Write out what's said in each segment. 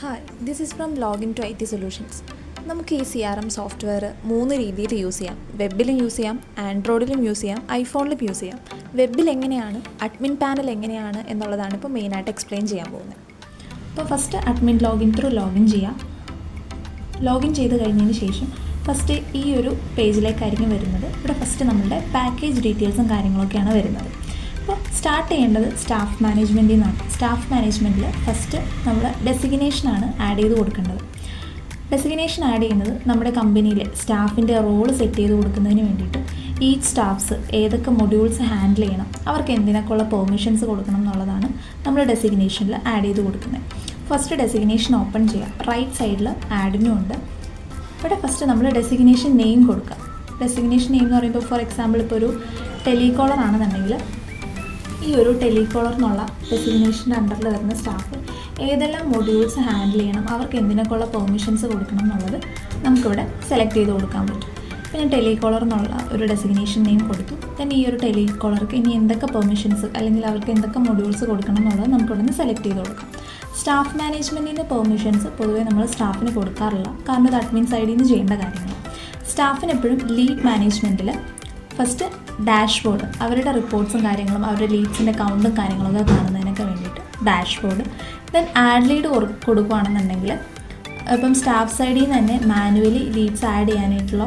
Hi this is from login to I T solutions നമുക്ക് ഈ C R M software മൂന്ന് രീതിയിൽ use ചെയ്യാം. വെബിലും യൂസ് ചെയ്യാം ആൻഡ്രോയിഡിലും യൂസ് ചെയ്യാം ഐഫോണിലും യൂസ് ചെയ്യാം. വെബിൽ എങ്ങനെയാണ് അഡ്മിൻ പാനൽ എങ്ങനെയാണ് എന്നുള്ളതാണ് ഇപ്പോൾ മെയിനായിട്ട് എക്സ്പ്ലെയിൻ ചെയ്യാൻ പോകുന്നത്. അപ്പോൾ first admin login through login ചെയ്യാം. ലോഗിൻ ചെയ്ത് കഴിഞ്ഞതിന് ശേഷം ഫസ്റ്റ് ഈ ഒരു പേജിലേക്കായിരിക്കും വരുന്നത്. ഇവിടെ ഫസ്റ്റ് നമ്മളുടെ പാക്കേജ് ഡീറ്റെയിൽസും കാര്യങ്ങളൊക്കെയാണ് വരുന്നത്. സ്റ്റാർട്ട് ചെയ്യേണ്ടത് സ്റ്റാഫ് മാനേജ്മെന്റിൽ നിന്നാണ്. സ്റ്റാഫ് മാനേജ്മെന്റിൽ ഫസ്റ്റ് നമ്മൾ ഡെസിഗ്നേഷനാണ് ആഡ് ചെയ്ത് കൊടുക്കേണ്ടത്. ഡെസിഗ്നേഷൻ ആഡ് ചെയ്യുന്നത് നമ്മുടെ കമ്പനിയിലെ സ്റ്റാഫിന്റെ റോൾ സെറ്റ് ചെയ്ത് കൊടുക്കുന്നതിന് വേണ്ടിയിട്ട് ഈച്ച് സ്റ്റാഫ്സ് ഏതൊക്കെ മൊഡ്യൂൾസ് ഹാൻഡിൽ ചെയ്യണം അവർക്ക് എന്തിനൊക്കെയുള്ള പെർമിഷൻസ് കൊടുക്കണം എന്നുള്ളതാണ് നമ്മൾ ഡെസിഗ്നേഷനിൽ ആഡ് ചെയ്ത് കൊടുക്കുന്നത്. ഫസ്റ്റ് ഡെസിഗ്നേഷൻ ഓപ്പൺ ചെയ്യാം. റൈറ്റ് സൈഡിൽ ആഡിനും ഉണ്ട്. ഇവിടെ ഫസ്റ്റ് നമ്മൾ ഡെസിഗ്നേഷൻ നെയിം കൊടുക്കുക ഡെസിഗ്നേഷൻ നെയിം എന്ന് പറയുമ്പോൾ ഫോർ എക്സാമ്പിൾ ഇപ്പോൾ ഒരു ടെലികോളർ ആണെന്നുണ്ടെങ്കിൽ ഈ ഒരു ടെലികോളർ എന്നുള്ള ഡെസിഗ്നേഷന്റെ അണ്ടറിൽ വരുന്ന സ്റ്റാഫ് ഏതെല്ലാം മൊഡ്യൂൾസ് ഹാൻഡിൽ ചെയ്യണം അവർക്ക് എന്തിനൊക്കെയുള്ള പെർമിഷൻസ് കൊടുക്കണം എന്നുള്ളത് നമുക്കിവിടെ സെലക്ട് ചെയ്ത് കൊടുക്കാൻ പറ്റും. പിന്നെ ഞാൻ ടെലികോളർ എന്നുള്ള ഒരു ഡെസിഗ്നേഷൻ നെയിം കൊടുത്തു. ദെൻ ഈ ഒരു ടെലികോളർക്ക് ഇനി എന്തൊക്കെ പെർമിഷൻസ് അല്ലെങ്കിൽ അവർക്ക് എന്തൊക്കെ മൊഡ്യൂൾസ് കൊടുക്കണം എന്നുള്ളത് നമുക്കിവിടെ നിന്ന് സെലക്ട് ചെയ്ത് കൊടുക്കാം. സ്റ്റാഫ് മാനേജ്മെന്റിന്റെ പെർമിഷൻസ് പൊതുവേ നമ്മൾ സ്റ്റാഫിന് കൊടുക്കാറില്ല. കാരണം ഇത് അഡ്മിൻ സൈഡിൽ നിന്ന് ചെയ്യേണ്ട കാര്യമാണ്. സ്റ്റാഫിന് എപ്പോഴും ലീഡ് മാനേജ്മെന്റിൽ ഫസ്റ്റ് ഡാഷ്ബോർഡ് അവരുടെ റിപ്പോർട്ട്സും കാര്യങ്ങളും അവരുടെ ലീഡ്സിന്റെ കൗണ്ടും കാര്യങ്ങളൊക്കെ കാണുന്നതിനൊക്കെ വേണ്ടിയിട്ട് ഡാഷ്ബോർഡ്. ദെൻ ആഡ് ലീഡ് കൊടുക്കുകയാണെന്നുണ്ടെങ്കിൽ ഇപ്പം സ്റ്റാഫ് സൈഡിൽ നിന്ന് തന്നെ മാനുവലി ലീഡ്സ് ആഡ് ചെയ്യാനായിട്ടുള്ള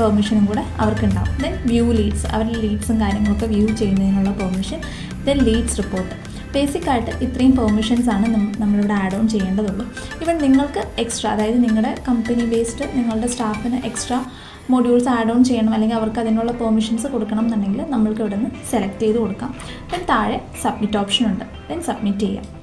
പെർമിഷനും കൂടെ അവർക്കുണ്ടാവും. ദെൻ വ്യൂ ലീഡ്സ് അവരുടെ ലീഡ്സും കാര്യങ്ങളൊക്കെ വ്യൂ ചെയ്യുന്നതിനുള്ള permission then leads report basic ആയിട്ട് ഇത്രയും പെർമിഷൻസ് ആണ് നമ്മളിവിടെ ആഡ് ഓൺ ചെയ്യേണ്ടതുള്ളൂ. ഇവൻ നിങ്ങൾക്ക് എക്സ്ട്രാ അതായത് നിങ്ങളുടെ കമ്പനി ബേസ്ഡ് നിങ്ങളുടെ സ്റ്റാഫിന് എക്സ്ട്രാ മൊഡ്യൂൾസ് ആഡ് ഓൺ ചെയ്യണം അല്ലെങ്കിൽ അവർക്ക് അതിനുള്ള പെർമിഷൻസ് കൊടുക്കണം എന്നുണ്ടെങ്കിൽ നമ്മൾക്ക് ഇവിടെ നിന്ന് സെലക്ട് ചെയ്ത് കൊടുക്കാം. ദെൻ താഴെ സബ്മിറ്റ് ഓപ്ഷൻ ഉണ്ട്. ദെൻ സബ്മിറ്റ് ചെയ്യാം.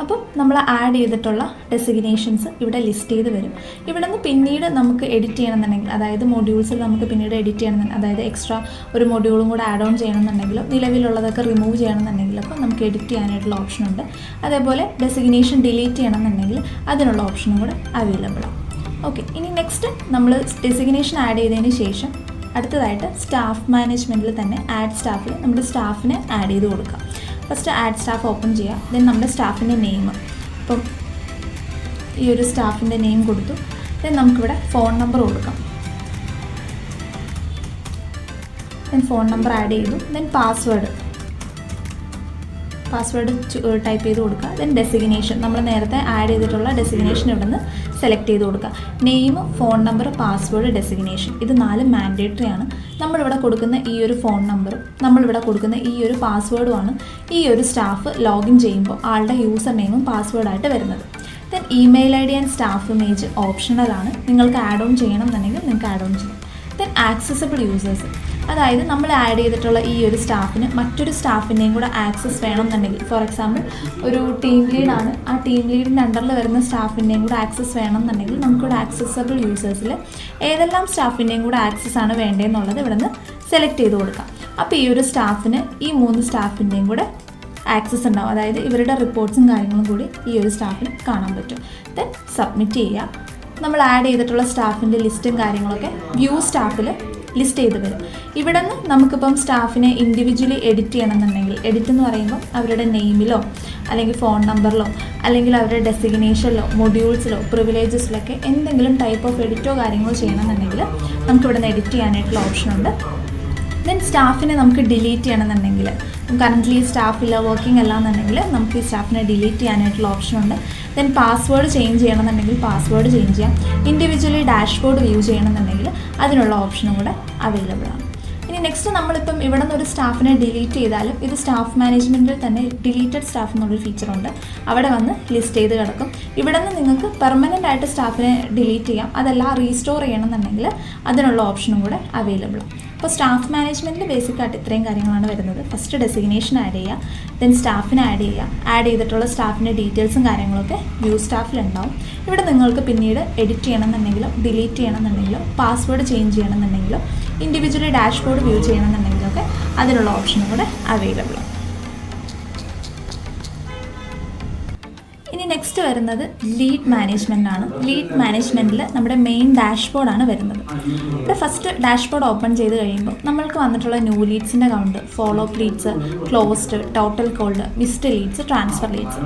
അപ്പം നമ്മൾ ആഡ് ചെയ്തിട്ടുള്ള ഡെസിഗ്നേഷൻസ് ഇവിടെ ലിസ്റ്റ് ചെയ്ത് വരും. ഇവിടെ നിന്ന് പിന്നീട് നമുക്ക് എഡിറ്റ് ചെയ്യണമെന്നുണ്ടെങ്കിൽ അതായത് മൊഡ്യൂൾസിൽ നമുക്ക് പിന്നീട് എഡിറ്റ് ചെയ്യണം അതായത് എക്സ്ട്രാ ഒരു മോഡ്യൂളും കൂടെ ആഡ് ഓൺ ചെയ്യണമെന്നുണ്ടെങ്കിലോ നിലവിലുള്ളതൊക്കെ റിമൂവ് ചെയ്യണമെന്നുണ്ടെങ്കിലൊക്കെ നമുക്ക് എഡിറ്റ് ചെയ്യാനായിട്ടുള്ള ഓപ്ഷൻ ഉണ്ട്. അതേപോലെ ഡെസിഗ്നേഷൻ ഡിലീറ്റ് ചെയ്യണമെന്നുണ്ടെങ്കിൽ അതിനുള്ള ഓപ്ഷനും കൂടെ അവൈലബിൾ ആണ് ഓക്കെ ഇനി നെക്സ്റ്റ് നമ്മൾ ഡെസിഗ്നേഷൻ ആഡ് ചെയ്തതിന് ശേഷം അടുത്തതായിട്ട് സ്റ്റാഫ് മാനേജ്മെന്റിൽ തന്നെ ആഡ് സ്റ്റാഫിൽ നമ്മുടെ സ്റ്റാഫിനെ ആഡ് ചെയ്ത് കൊടുക്കാം. ഫസ്റ്റ് ആഡ് സ്റ്റാഫ് ഓപ്പൺ ചെയ്യുക ദെൻ നമ്മുടെ സ്റ്റാഫിന്റെ നെയിം ഇപ്പം ഈ ഒരു സ്റ്റാഫിന്റെ നെയിം കൊടുത്തു ദെൻ നമുക്കിവിടെ ഫോൺ നമ്പർ കൊടുക്കാം. ദെൻ ഫോൺ നമ്പർ ആഡ് ചെയ്തു ദെൻ പാസ്വേഡ് പാസ്വേഡ് ടൈപ്പ് ചെയ്ത് കൊടുക്കുക. ദെൻ ഡെസിഗ്നേഷൻ നമ്മൾ നേരത്തെ ആഡ് ചെയ്തിട്ടുള്ള ഡെസിഗ്നേഷൻ ഇവിടെ നിന്ന് സെലക്ട് ചെയ്ത് കൊടുക്കുക. Name phone number password designation ഇത് നാല് മാൻഡേറ്ററി ആണ്. നമ്മളിവിടെ കൊടുക്കുന്ന ഈ ഒരു ഫോൺ നമ്പറും നമ്മളിവിടെ കൊടുക്കുന്ന ഈ ഒരു പാസ്വേഡുമാണ് ഈ ഒരു സ്റ്റാഫ് ലോഗിൻ ചെയ്യുമ്പോൾ ആളുടെ യൂസർ നെയിമും പാസ്വേഡായിട്ട് വരുന്നത്. Then email I D and staff image ഓപ്ഷണലാണ് നിങ്ങൾക്ക് ആഡ് ഓൺ ചെയ്യണം എന്നുണ്ടെങ്കിൽ നിങ്ങൾക്ക് ആഡ് ഓൺ ചെയ്യാം. ദെൻ ആക്സസബിൾ യൂസേഴ്സ് അതായത് നമ്മൾ ആഡ് ചെയ്തിട്ടുള്ള ഈ ഒരു സ്റ്റാഫിന് മറ്റൊരു സ്റ്റാഫിന്റെയും കൂടെ ആക്സസ് വേണം എന്നുണ്ടെങ്കിൽ ഫോർ എക്സാമ്പിൾ ഒരു ടീം ലീഡാണ് ആ ടീം ലീഡിന്റെ അണ്ടറിൽ വരുന്ന സ്റ്റാഫിന്റെയും കൂടെ ആക്സസ് വേണം എന്നുണ്ടെങ്കിൽ നമുക്കിവിടെ ആക്സസബിൾ യൂസേഴ്സിൽ ഏതെല്ലാം സ്റ്റാഫിന്റെയും കൂടെ ആക്സസ് ആണ് വേണ്ടതെന്നുള്ളത് ഇവിടെ നിന്ന് സെലക്ട് ചെയ്ത് കൊടുക്കാം. അപ്പോൾ ഈ ഒരു സ്റ്റാഫിന് ഈ മൂന്ന് സ്റ്റാഫിന്റെയും കൂടെ ആക്സസ് ഉണ്ടാവും. അതായത് ഇവരുടെ റിപ്പോർട്ട്സും കാര്യങ്ങളും കൂടി ഈ ഒരു സ്റ്റാഫിന് കാണാൻ പറ്റും. ദെൻ സബ്മിറ്റ് ചെയ്യുക. നമ്മൾ ആഡ് ചെയ്തിട്ടുള്ള സ്റ്റാഫിന്റെ ലിസ്റ്റും കാര്യങ്ങളൊക്കെ വ്യൂ സ്റ്റാഫിൽ ലിസ്റ്റ് ചെയ്ത് വരും. ഇവിടെ നിന്ന് നമുക്കിപ്പം സ്റ്റാഫിനെ ഇൻഡിവിജ്വലി എഡിറ്റ് ചെയ്യണമെന്നുണ്ടെങ്കിൽ എഡിറ്റ് എന്ന് പറയുമ്പോൾ അവരുടെ നെയിമിലോ അല്ലെങ്കിൽ ഫോൺ നമ്പറിലോ അല്ലെങ്കിൽ അവരുടെ ഡെസിഗ്നേഷനിലോ മൊഡ്യൂൾസിലോ പ്രിവിലേജസിലൊക്കെ എന്തെങ്കിലും ടൈപ്പ് ഓഫ് എഡിറ്റോ കാര്യങ്ങളോ ചെയ്യണമെന്നുണ്ടെങ്കിൽ നമുക്കിവിടെ നിന്ന് എഡിറ്റ് ചെയ്യാനായിട്ടുള്ള ഓപ്ഷനുണ്ട് ദെൻ സ്റ്റാഫിനെ നമുക്ക് ഡിലീറ്റ് ചെയ്യണമെന്നുണ്ടെങ്കിൽ കറന്റ്ലി സ്റ്റാഫില്ല വർക്കിംഗ് അല്ല എന്നുണ്ടെങ്കിൽ നമുക്ക് ഈ സ്റ്റാഫിനെ ഡിലീറ്റ് ചെയ്യാനായിട്ടുള്ള ഓപ്ഷൻ ഉണ്ട്. ദെൻ പാസ്വേഡ് ചേഞ്ച് ചെയ്യണമെന്നുണ്ടെങ്കിൽ പാസ്വേഡ് ചേഞ്ച് ചെയ്യാം. ഇൻഡിവിജ്വലി ഡാഷ്ബോർഡ് വ്യൂ ചെയ്യണമെന്നുണ്ടെങ്കിൽ അതിനുള്ള ഓപ്ഷനും കൂടെ അവൈലബിൾ ആണ്. ഇനി നെക്സ്റ്റ് നമ്മളിപ്പം ഇവിടെ നിന്ന് ഒരു സ്റ്റാഫിനെ ഡിലീറ്റ് ചെയ്താലും ഇത് സ്റ്റാഫ് മാനേജ്മെന്റിൽ തന്നെ ഡിലീറ്റഡ് സ്റ്റാഫ് എന്നുള്ളൊരു ഫീച്ചറുണ്ട് അവിടെ വന്ന് ലിസ്റ്റ് ചെയ്ത് കിടക്കും. ഇവിടെ നിന്ന് നിങ്ങൾക്ക് പെർമനന്റ് ആയിട്ട് സ്റ്റാഫിനെ ഡിലീറ്റ് ചെയ്യാം. അതല്ല റീസ്റ്റോർ ചെയ്യണമെന്നുണ്ടെങ്കിൽ അതിനുള്ള ഓപ്ഷനും കൂടെ അവൈലബിൾ ആണ് അപ്പോൾ സ്റ്റാഫ് മാനേജ്മെന്റിൽ ബേസിക് ആയിട്ട് ഇത്രയും കാര്യങ്ങളാണ് വരുന്നത്. ഫസ്റ്റ് ഡെസിഗ്നേഷൻ ആഡ് ചെയ്യുക ദെൻ സ്റ്റാഫിനെ ആഡ് ചെയ്യുക. ആഡ് ചെയ്തിട്ടുള്ള സ്റ്റാഫിന്റെ ഡീറ്റെയിൽസും കാര്യങ്ങളൊക്കെ വ്യൂ സ്റ്റാഫിലുണ്ടാവും ഇവിടെ നിങ്ങൾക്ക് പിന്നീട് എഡിറ്റ് ചെയ്യണമെന്നുണ്ടെങ്കിലോ ഡിലീറ്റ് ചെയ്യണമെന്നുണ്ടെങ്കിലോ പാസ്വേഡ് ചേഞ്ച് ചെയ്യണമെന്നുണ്ടെങ്കിലോ ഇൻഡിവിജ്വലി ഡാഷ്ബോർഡ് വ്യൂ ചെയ്യണമെന്നുണ്ടെങ്കിലോ അതിനുള്ള ഓപ്ഷനും കൂടെ അവൈലബിൾ വരുന്നത് ലീഡ് മാനേജ്മെന്റ് ആണ്. ലീഡ് മാനേജ്മെന്റിൽ നമ്മുടെ മെയിൻ ഡാഷ്ബോർഡാണ് വരുന്നത്. ഇവിടെ ഫസ്റ്റ് ഡാഷ്ബോർഡ് ഓപ്പൺ ചെയ്ത് കഴിയുമ്പോൾ നമ്മൾക്ക് വന്നിട്ടുള്ള new ലീഡ്സിന്റെ count follow up leads closed total cold missed leads transfer leads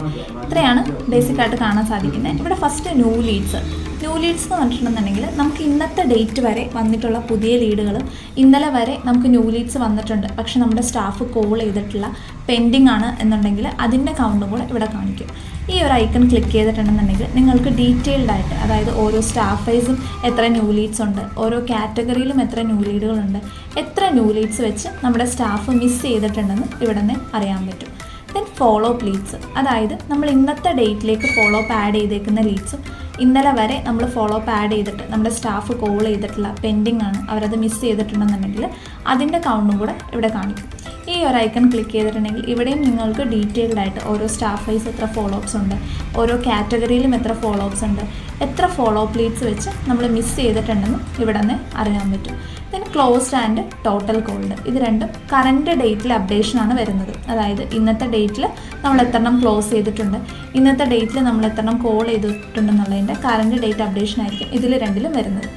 ഇത്രയാണ് ബേസിക്കായിട്ട് കാണാൻ സാധിക്കുന്നത്. ഇവിടെ first new leads new leads എന്ന് പറഞ്ഞിട്ടുണ്ടെന്നുണ്ടെങ്കിൽ നമുക്ക് ഇന്നത്തെ ഡേറ്റ് വരെ വന്നിട്ടുള്ള പുതിയ ലീഡുകൾ ഇന്നലെ വരെ നമുക്ക് ന്യൂ ലീഡ്സ് വന്നിട്ടുണ്ട്. പക്ഷെ നമ്മുടെ സ്റ്റാഫ് കോൾ ചെയ്തിട്ടുള്ള പെൻഡിങ് ആണ് എന്നുണ്ടെങ്കിൽ അതിന്റെ കൗണ്ടും കൂടെ ഇവിടെ കാണിക്കും. ഈ ഒരു ഐക്കൺ ക്ലിക്ക് ചെയ്തിട്ടുണ്ടെന്നുണ്ടെങ്കിൽ നിങ്ങൾക്ക് ഡീറ്റെയിൽഡ് ആയിട്ട് അതായത് ഓരോ സ്റ്റാഫ് വൈസും എത്ര ന്യൂ ലീഡ്സ് ഉണ്ട് ഓരോ കാറ്റഗറിയിലും എത്ര ന്യൂ ലീഡുകളുണ്ട് എത്ര ന്യൂ ലീഡ്സ് വെച്ച് നമ്മുടെ സ്റ്റാഫ് മിസ് ചെയ്തിട്ടുണ്ടെന്ന് ഇവിടെ നിന്ന് അറിയാൻ പറ്റും. ദെൻ ഫോളോ അപ്പ് ലീഡ്സ് അതായത് നമ്മൾ ഇന്നത്തെ ഡേറ്റിലേക്ക് ഫോളോ അപ്പ് ആഡ് ചെയ്തേക്കുന്ന ലീഡ്സും ഇന്നലെ വരെ നമ്മൾ ഫോളോ അപ്പ് ആഡ് ചെയ്തിട്ട് നമ്മുടെ സ്റ്റാഫ് കോൾ ചെയ്തിട്ടുള്ള പെൻഡിങ് ആണ്. അവരത് മിസ് ചെയ്തിട്ടുണ്ടെന്നുണ്ടെങ്കിൽ അതിന്റെ കൗണ്ടും കൂടെ ഇവിടെ കാണിക്കും. ഈ ഒരു ഐക്കൺ ക്ലിക്ക് ചെയ്തിട്ടുണ്ടെങ്കിൽ ഇവിടെയും നിങ്ങൾക്ക് ഡീറ്റെയിൽഡ് ആയിട്ട് ഓരോ സ്റ്റാഫ് വൈസ് എത്ര ഫോളോ അപ്സ് ഉണ്ട് ഓരോ കാറ്റഗറിയിലും എത്ര ഫോളോ അപ്സ് ഉണ്ട് എത്ര ഫോളോ ലീഡ്സ് വെച്ച് നമ്മൾ മിസ് ചെയ്തിട്ടുണ്ടെന്ന് ഇവിടെ നിന്ന് അറിയാൻ പറ്റും. Then closed and total cold ഇത് രണ്ടും കറന്റ് ഡേറ്റിൽ അപ്ഡേഷനാണ് വരുന്നത്. അതായത് ഇന്നത്തെ ഡേറ്റിൽ നമ്മൾ എത്രണ്ണം ക്ലോസ് ചെയ്തിട്ടുണ്ട് ഇന്നത്തെ ഡേറ്റിൽ നമ്മൾ എത്രണ്ണം കോൾ ചെയ്തിട്ടുണ്ടെന്നുള്ളതിന്റെ കറന്റ് ഡേറ്റ് അപ്ഡേഷൻ ആയിരിക്കും ഇതിൽ രണ്ടിലും വരുന്നത്.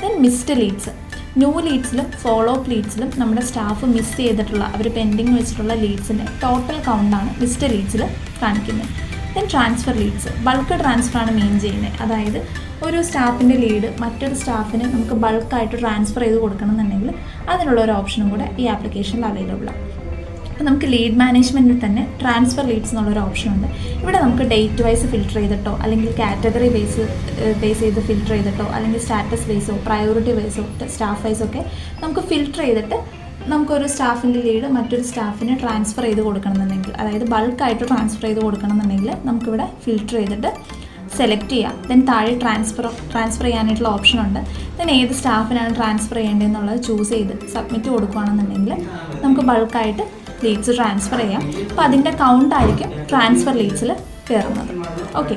ദെൻ മിസ്ഡ് ലീഡ്സ് ന്യൂ ലീഡ്സിലും ഫോളോ അപ്പ് ലീഡ്സിലും നമ്മുടെ സ്റ്റാഫ് മിസ് ചെയ്തിട്ടുള്ള അവർ പെൻഡിങ് വെച്ചിട്ടുള്ള ലീഡ്സിന്റെ ടോട്ടൽ കൗണ്ടാണ് ലിസ്റ്റ് ലീഡ്സിൽ കാണിക്കുന്നത്. ദെൻ ട്രാൻസ്ഫർ ലീഡ്സ് ബൾക്ക് ട്രാൻസ്ഫറാണ് മെയിൻ ചെയ്യുന്നത്. അതായത് ഒരു സ്റ്റാഫിന്റെ ലീഡ് മറ്റൊരു സ്റ്റാഫിന് നമുക്ക് ബൾക്കായിട്ട് ട്രാൻസ്ഫർ ചെയ്ത് കൊടുക്കണം എന്നുണ്ടെങ്കിൽ അതിനുള്ള ഒരു ഓപ്ഷനും കൂടെ ഈ ആപ്ലിക്കേഷനിൽ അവൈലബിൾ ആണ് അപ്പോൾ നമുക്ക് ലീഡ് മാനേജ്മെന്റിൽ തന്നെ ട്രാൻസ്ഫർ ലീഡ്സ് എന്നുള്ളൊരു ഓപ്ഷൻ ഉണ്ട്. ഇവിടെ നമുക്ക് ഡേറ്റ് വൈസ് ഫിൽറ്റർ ചെയ്തിട്ടോ അല്ലെങ്കിൽ കാറ്റഗറി ബേസ് ബേസ് ചെയ്ത് ഫിൽറ്റർ ചെയ്തിട്ടോ അല്ലെങ്കിൽ സ്റ്റാറ്റസ് വൈസോ പ്രയോറിറ്റി വൈസോ സ്റ്റാഫ് വൈസോ ഒക്കെ നമുക്ക് ഫിൽറ്റർ ചെയ്തിട്ട് നമുക്കൊരു സ്റ്റാഫിന്റെ ലീഡ് മറ്റൊരു സ്റ്റാഫിന് ട്രാൻസ്ഫർ ചെയ്ത് കൊടുക്കണമെന്നുണ്ടെങ്കിൽ അതായത് ബൾക്കായിട്ട് ട്രാൻസ്ഫർ ചെയ്ത് കൊടുക്കണമെന്നുണ്ടെങ്കിൽ നമുക്കിവിടെ ഫിൽറ്റർ ചെയ്തിട്ട് സെലക്ട് ചെയ്യാം. ദെൻ താഴെ ട്രാൻസ്ഫർ ട്രാൻസ്ഫർ ചെയ്യാനായിട്ടുള്ള ഓപ്ഷൻ ഉണ്ട്. ദെൻ ഏത് സ്റ്റാഫിനാണ് ട്രാൻസ്ഫർ ചെയ്യേണ്ടതെന്നുള്ളത് ചൂസ് ചെയ്ത് സബ്മിറ്റ് കൊടുക്കുകയാണെന്നുണ്ടെങ്കിൽ നമുക്ക് ബൾക്കായിട്ട് ലീഡ്സ് ട്രാൻസ്ഫർ ചെയ്യാം. അപ്പോൾ അതിന്റെ കൗണ്ട് ആയിരിക്കും ട്രാൻസ്ഫർ ലീഡ്സിൽ കയറുന്നത് ഓക്കെ